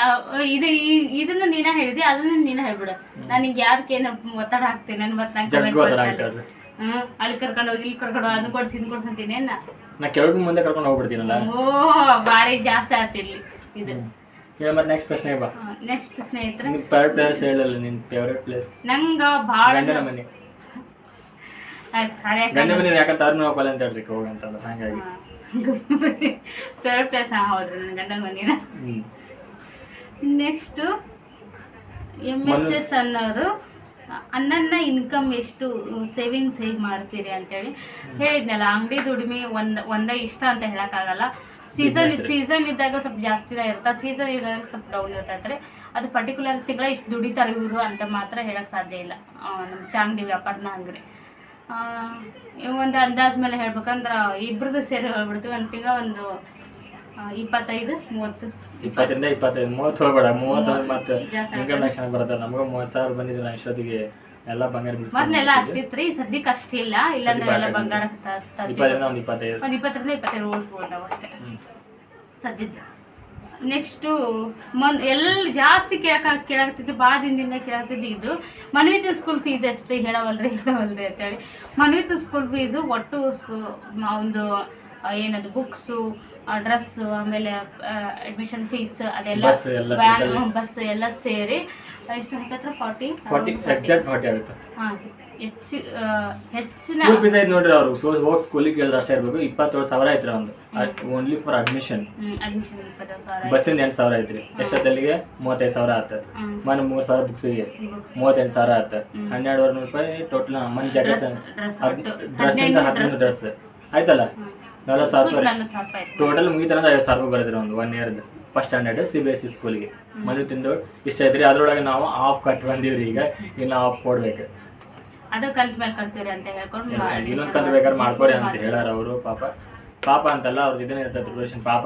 ಇದು ಇದನ್ನ ನೀನ ಹೇಳಿದಿ ಅದನ್ನ ನೀನ ಹೇಳ್ಬಿಡ. ನನಗೆ ನಿಂಗೆ ಯಾವ್ದಕ್ಕೆ ಏನು ಒತ್ತಡ ಹಾಕ್ತೀನಿ ನನ್ ಮತ್ತೆ ಜಗ್ಗು ಆಗ್ತಾವ್ರಿ ಹ್ಮ್ ಅಲ್ಲಿ ಕರ್ಕೊಂಡು ಹೋಗಿ ಇಲ್ಲಿ ಕರ್ಕೊಂಡು ಹೋಗಿ ಅದನ್ನ ಕೊಡ್ಸಿ ಇದನ್ನ ಕೊಡ್ಸಂತೀನಿ ಏನ? ನಾ ಕೆಳಗೆ ಮುಂದೆ ಕರ್ಕೊಂಡು ಹೋಗ್ಬಿಡ್ತೀನಲ್ಲ? ಓ ಬಾರಿ ಜಾಸ್ತಿ ಆಗ್ತಿರ್ಲಿ ಇದು. ಈಗ ಮತ್ತೆ ನೆಕ್ಸ್ಟ್ ಪ್ರಶ್ನೆ ಬಾ. ನೆಕ್ಸ್ಟ್ ಸ್ನೇಹಿತರೆ. ನಿಮ್ಮ ಫೇವ್ರೆಟ್ ಪ್ಲೇಸ್ ಹೇಳಲ್ಲ ನಿನ್ ಫೇವ್ರೆಟ್ ಪ್ಲೇಸ್ ನಂಗ ಭಾಳ ಗಂಡನ ಮನೆ. ಹರ್ಯಾಕ ಗಂಡನ ಮನೆ ಯಾಕಂತ ಅವ್ರನ್ನ ಹೋಗಲ್ಲ ಅಂತ ಹೇಳ್ರಿ ಹೋಗಂತಂದ್ರೆ ಹಂಗಾಗಿ. ಥರ್ಡ್ ಪ್ಲೇಸ್ ಹೌದು ನನ್ನ ಗಂಡನ ಮನೇನ. ನೆಕ್ಸ್ಟು ಎಂ ಎಸ್ ಎಸ್ ಅನ್ನೋರು ಅನ್ನನ್ನ ಇನ್ಕಮ್ ಎಷ್ಟು ಸೇವಿಂಗ್ಸ್ ಹೇಗೆ ಮಾಡ್ತೀರಿ ಅಂತೇಳಿ. ಹೇಳಿದ್ನಲ್ಲ ಅಂಗಡಿ ದುಡಿಮೆ ಒಂದ್ ಒಂದೇ ಇಷ್ಟ ಅಂತ ಹೇಳೋಕ್ಕಾಗಲ್ಲ. ಸೀಸನ್ ಸೀಸನ್ ಇದ್ದಾಗ ಸ್ವಲ್ಪ ಜಾಸ್ತಿನೇ ಇರುತ್ತೆ. ಸೀಸನ್ ಇದ್ದಾಗ ಸ್ವಲ್ಪ ಡೌನ್ ಇರ್ತೈತೆ ಅದು ಪರ್ಟಿಕ್ಯುಲರ್ ತಿಂಗಳ ಇಷ್ಟು ದುಡಿತಾರೆ ಇವರು ಅಂತ ಮಾತ್ರ ಹೇಳಕ್ ಸಾಧ್ಯ ಇಲ್ಲ. ನಮ್ಮ ಚಾಂಗ್ಡಿ ವ್ಯಾಪಾರನ ಹಂಗ್ರಿ. ಒಂದು ಅಂದಾಜ ಮೇಲೆ ಹೇಳ್ಬೇಕಂದ್ರೆ ಇಬ್ರದ್ದು ಸೇರಿ ಹೇಳ್ಬಿಡ್ತೀವಿ ಒಂದು ತಿಂಗಳ ಒಂದು ಇಪ್ಪತ್ತೈದು ಮೂವತ್ತು. ಇಪ್ಪತ್ತರಿಂದ ಇಪ್ಪತ್ತೈದು ಮೂವತ್ತು ಹೋಗ್ಬೇಡ ಮೂವತ್ತು ಮತ್ತೆ ಇನ್ಕಮ್ ಟ್ಯಾಕ್ಸ್ ಬರುತ್ತೆ. ನಮಗ ಮೂವತ್ತು ಸಾವಿರ ಬಂದಿದೆ ನಾನು ಇಷ್ಟೊತ್ತಿಗೆ. ಎಲ್ಲ ಬಂಗಾರ ಬಿಡಿಸ್ಕೊಂಡು ಮೊದ್ಲೆಲ್ಲ ರೀ ಸದ್ಯಕ್ಕೆ ಅಷ್ಟಿಲ್ಲ ಇಲ್ಲಾಂದ್ರೆ ಎಲ್ಲ ಬಂಗಾರ. ಇಪ್ಪತ್ತರಿಂದ ಒಂದು ಇಪ್ಪತ್ತೈದು. ಒಂದ್ ಇಪ್ಪತ್ತರಿಂದ ಇಪ್ಪತ್ತೈದು ಉಳಿಸ್ಬೋದು ನಾವು ಅಷ್ಟೇ. ಸದ್ಯದ್ದು ನೆಕ್ಸ್ಟು ಮನ್ ಎಲ್ಲ ಜಾಸ್ತಿ ಕೇಳಕ ಕೇಳಾಗ್ತಿದ್ದು ಭಾಳ ದಿನದಿಂದ ಕೇಳಾಗ್ತಿದ್ದು ಇದು ಮನ್ವಿತ ಸ್ಕೂಲ್ ಫೀಸ್ ಎಷ್ಟು ಹೇಳವಲ್ರಿ ಹೇಳವಲ್ರಿ ಅಂತೇಳಿ. ಮನ್ವಿತ ಸ್ಕೂಲ್ ಫೀಸು ಒಟ್ಟು ಸ್ಕೂ ಒಂದು ಏನದು ಬುಕ್ಸು ಡ್ರೆಸ್ಸು ಆಮೇಲೆ ಅಡ್ಮಿಷನ್ ಫೀಸ್ ಅದೆಲ್ಲ ವ್ಯಾನ್ ಬಸ್ ಎಲ್ಲ ಸೇರಿ ಎಷ್ಟು ಹತ್ತತ್ರ ಫಾರ್ಟಿ ಫಾರ್ಟಿ ಎಕ್ಸಾಕ್ಟ್ ಫಾರ್ಟಿ ಆಗುತ್ತೆ. ಹಾಂ ಹೆಚ್ಚು ಹೆಚ್ಚಿನ ಸ್ಕೂಲ್ ಫೀಸ್ ಐತೆ ನೋಡ್ರಿ ಅವ್ರು. ಸೋ ಹೋಗಿ ಸ್ಕೂಲಿಗೆ ಕೇಳಿದ್ರೆ ಅಷ್ಟೇ ಇರಬೇಕು. ಇಪ್ಪತ್ತೇಳು ಸಾವಿರ ಐತ್ರಿ ಒಂದು. ಓನ್ಲಿ ಫಾರ್ ಅಡ್ಮಿಷನ್ ಅಡ್ಮಿಷನ್ ಇಪ್ಪತ್ತೈದು ಸಾವಿರ ಬಸ್ಸಿಂದ ಎಂಟು ಸಾವಿರ ಐತ್ರಿ. ಎಷ್ಟೊತ್ತಲ್ಲಿಗೆ? ಮೂವತ್ತೈದು ಸಾವಿರ ಆತ. ಮನೆ ಮೂರು ಸಾವಿರ ಬುಕ್ಸಿಗೆ ಮೂವತ್ತೆಂಟು ಸಾವಿರ ಆತ. ಹನ್ನೆರಡುವರೆ ನೂರು ರೂಪಾಯಿ ಟೋಟಲ್ ಮನೆ ಜಾಕೆಟ್ dress ಡ್ರೆಸ್ ಅಂತ ಹದಿನೈದು ಡ್ರೆಸ್ ಆಯ್ತಲ್ಲ? ನಲ್ವತ್ತು ಸಾವಿರ ರೂಪಾಯಿ ಟೋಟಲ್ ಮುಗಿತಾರಂದ್ರೆ ಐವತ್ತು ಸಾವಿರ ರೂಪಾಯಿ ಬರುತ್ತೆ ಒಂದು one ಇಯರ್ದು first standard C B S C ಸ್ಕೂಲಿಗೆ ಮನೆ ತಿಂದು ಇಷ್ಟ ಐತ್ರಿ. ಅದ್ರೊಳಗೆ ನಾವು ಆಫ್ ಕಟ್ ಬಂದೀವ್ರಿ ಈಗ. ಇನ್ನು ಆಫ್ ಕೊಡ್ಬೇಕು. ಅದು ಕಲ್ತ ಮೇಲೆ ಕಲ್ತೀರಿ ಅಂತ ಹೇಳ್ಕೊಂಡು ಇನ್ನೊಂದು ಕಂತು ಬೇಕಾದ್ರೆ ಮಾಡ್ಕೊರಿ ಅಂತ ಹೇಳಾರ ಅವರು ಪಾಪ. ಪಾಪ ಅಂತಲ್ಲ ಅವ್ರದ್ದು ಇದನ್ನ ಇರ್ತದೆ ರಿಲೇಷನ್ ಪಾಪ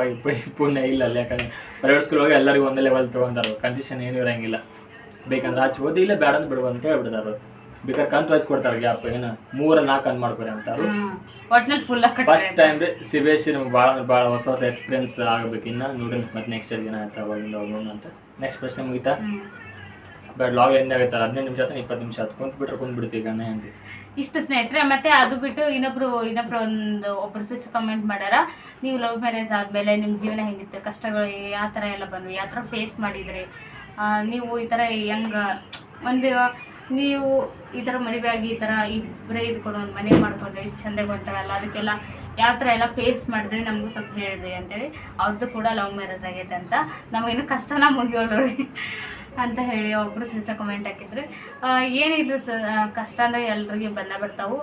ಪುಣ್ಯ ಇಲ್ಲ ಅಲ್ಲಿ ಯಾಕಂದ್ರೆ ಪ್ರೈವೇಟ್ ಸ್ಕೂಲ್ ಹೋಗಿ ಎಲ್ಲರಿಗೂ ಒಂದೇ ಲೆವೆಲ್ ತೊಗೊಂತಾರ ಕನ್ಸಿಷನ್ ಏನೂ ಇರಂಗಿಲ್ಲ. ಬೇಕಂದ್ರೆ ಆಚೆ ಓದಿ ಇಲ್ಲ ಬೇಡ ಅಂತ ಬಿಡುವ ಅಂತ ಹೇಳ್ಬಿಡ್ತಾರ ಬೇಕಾದ್ರೆ ಕಂತು ವಯಸ್ಸು ಕೊಡ್ತಾರೆ ಗ್ಯಾಪ್ ಏನು ಮೂರ ನಾಲ್ಕು ಅಂತ ಮಾಡ್ಕೊರಿ ಅಂತಾರು. ಒಟ್ನಲ್ಲಿ ಫುಲ್ ಫಸ್ಟ್ ಟೈಮ್ ರೀ ಸಿ ಬಿ ಎಸ್ ಸಿ ನಮ್ಗೆ ಭಾಳ ಅಂದ್ರೆ ಭಾಳ ಹೊಸ ಹೊಸ ಎಕ್ಸ್ಪೀರಿಯನ್ಸ್ ಆಗಬೇಕು ಇನ್ನು. ನೋಡ್ರಿ ಮತ್ತೆ ನೆಕ್ಸ್ಟ್ ದಿನ ಏನಾಯ್ತು ಅವಾಗಿಂದ ಹೋಗೋಣ ಅಂತ. ನೆಕ್ಸ್ಟ್ ಪ್ರಶ್ನೆ ಮುಗಿತಾ? ಬೇಡ ಲಾಗ್ ಎಂದ ಆಗೈತಲ್ಲ, ಹದಿನೈದು ನಿಮಿಷ ಅಥವಾ ಇಪ್ಪತ್ತು ನಿಮಿಷ ಆಯ್ತು ಕುಂತ್ ಬಿಟ್ರೆ ಕುಂತ್ ಅಂತ ಇಷ್ಟು ಸ್ನೇಹಿತರೆ, ಮತ್ತೆ ಅದು ಬಿಟ್ಟು ಇನ್ನೊಬ್ರು ಇನ್ನೊಬ್ರು ಒಂದು, ಒಬ್ರು ಸಿಸ್ ಕಮೆಂಟ್ ಮಾಡ್ಯಾರ ನೀವು ಲವ್ ಮ್ಯಾರೇಜ್ ಆದಮೇಲೆ ನಿಮ್ಮ ಜೀವನ ಹೆಂಗಿತ್ತು, ಕಷ್ಟಗಳು ಯಾವ ಥರ ಎಲ್ಲ ಬಂದ್ವು? ಯಾವ ಥರ ಫೇಸ್ ಮಾಡಿದ್ರಿ? ನೀವು ಈ ಥರ ಹೆಂಗ, ಒಂದು, ನೀವು ಈ ಥರ ಮದುವೆ ಆಗಿ ಈ ಥರ ಇಬ್ಬರೇ ಇದ್ಕೊಂಡು ಒಂದು ಮನೆ ಮಾಡ್ಕೊಂಡ್ರೆ ಇಷ್ಟು ಚಂದ ಹೊಂಟಾರಲ್ಲ ಅದಕ್ಕೆಲ್ಲ ಯಾವ ಥರ ಎಲ್ಲ ಫೇಸ್ ಮಾಡಿದ್ರೆ, ನಮಗೂ ಸ್ವಲ್ಪ ಹೇಳ್ರಿ ಅಂತೇಳಿ. ಅವ್ರದ್ದು ಕೂಡ ಲವ್ ಮ್ಯಾರೇಜ್ ಆಗೈತೆ ಅಂತ. ನಮಗಿನ್ನೂ ಕಷ್ಟನ ಮುಗಿಯೋಳು ಅಂತ ಹೇಳಿ ಒಬ್ರು ಸಿಸ್ಟರ್ ಕಮೆಂಟ್ ಹಾಕಿದ್ರು. ಏನಿದ್ರು ಕಷ್ಟ ಅಂದ್ರೆ ಎಲ್ರಿಗೆ ಬಂದ ಬರ್ತಾವು.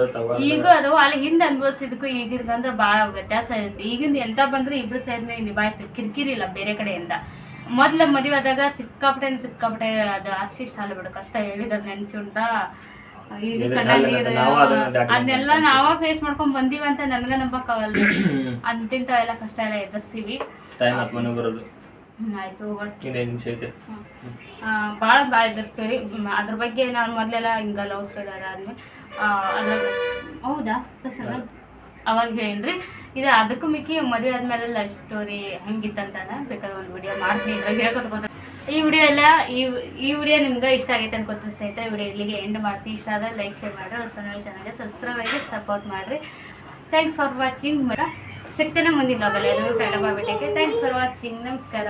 ಅದಾವ ಈಗ ಅದು ಅಲ್ಲಿ ಹಿಂದೆ ಅನುಭವಿಸಿದಕ್ಕೂ ಈಗಿರ್ಗ ಬಹಳ ಭಾಳ ವ್ಯತ್ಯಾಸ ಐತಿ ಈಗಿಂದ ಎಂತ ಬಂದ್ರೆ ಇಬ್ರು ಸೇರಿ ನಿಭಾಯಿಸ್ತೀವಿ ಕಿರಿಕಿರಿ ಇಲ್ಲ ಬೇರೆ ಕಡೆಯಿಂದ. ಮೊದ್ಲು ಮದುವೆ ಆದಾಗ ಸಿಕ್ಕಾಪಟ್ಟೆ ಸಿಕ್ಕಾಪಟ್ಟೆ ಅದು ಇಷ್ಟ ಹಾಲು ಬಿಡು ಕಷ್ಟ ಹೇಳಿದ್ರೆ ನೆನ್ಚುಂಟ ಅದನ್ನೆಲ್ಲ ನಾವ ಫೇಸ್ ಮಾಡ್ಕೊಂಡ್ ಬಂದೀವಿ ಅಂತ ನನ್ಗ ನಂಬಕ್ಕಾಗಲ್ಲ [coughs] ಅಂತಿಂತ ಎಲ್ಲ ಕಷ್ಟ ಎಲ್ಲ ಎದುರಿಸ್ತೀವಿ ಆಯಿತು ಭಾಳ ಭಾಳ ಎದುರಿಸ್ತೀವಿ ಸ್ಟೋರಿ ಅದ್ರ ಬಗ್ಗೆ ನಾನು ಮೊದಲೆಲ್ಲ ಹಿಂಗೆ ಲವ್ ಸ್ಟೋರಿ ಆದ್ಮೇಲೆ ಹೌದಾ? ಅವಾಗ ಹೇಳಿನ್ರಿ ಇದು ಅದಕ್ಕೂ ಮಿಕ್ಕಿ ಮದುವೆ ಆದ್ಮೇಲೆ ಲವ್ ಸ್ಟೋರಿ ಹೆಂಗಿತ್ತಂತಾನೆ ಬೇಕಾದ್ರೆ ಒಂದು ವಿಡಿಯೋ ಮಾಡ್ತೀನಿ. ಹೇಳ್ಕೊತ ಈ ವಿಡಿಯೋ ಎಲ್ಲ ಈ ಈ ವಿಡಿಯೋ ನಿಮ್ಗೆ ಇಷ್ಟ ಆಗೈತೆ ಅನ್ಕೋತ ಸ್ನೇಹಿತರೆ. ವಿಡಿಯೋ ಇಲ್ಲಿಗೆ ಎಂಡ್ ಮಾಡ್ತೀನಿ. ಇಷ್ಟ ಆದರೆ ಲೈಕ್ ಶೇರ್ ಮಾಡಿರಿ. ಹೊಸ ಸಬ್ಸ್ಕ್ರೈಬ್ ಆಗಿ ಸಪೋರ್ಟ್ ಮಾಡಿರಿ. ಥ್ಯಾಂಕ್ಸ್ ಫಾರ್ ವಾಚಿಂಗ್ ಮೇಡಮ್ ಸಿಗ್ತೇನೆ ಮುಂದಿನ ಬ್ಲಾಗಲ್ಲಿ ಎಲ್ಲರೂ ಕನ್ನಡ ಬಾಬೇಟೆಗೆ ಥ್ಯಾಂಕ್ಸ್ ಫಾರ್ ವಾಚಿಂಗ್ ನಮಸ್ಕಾರ.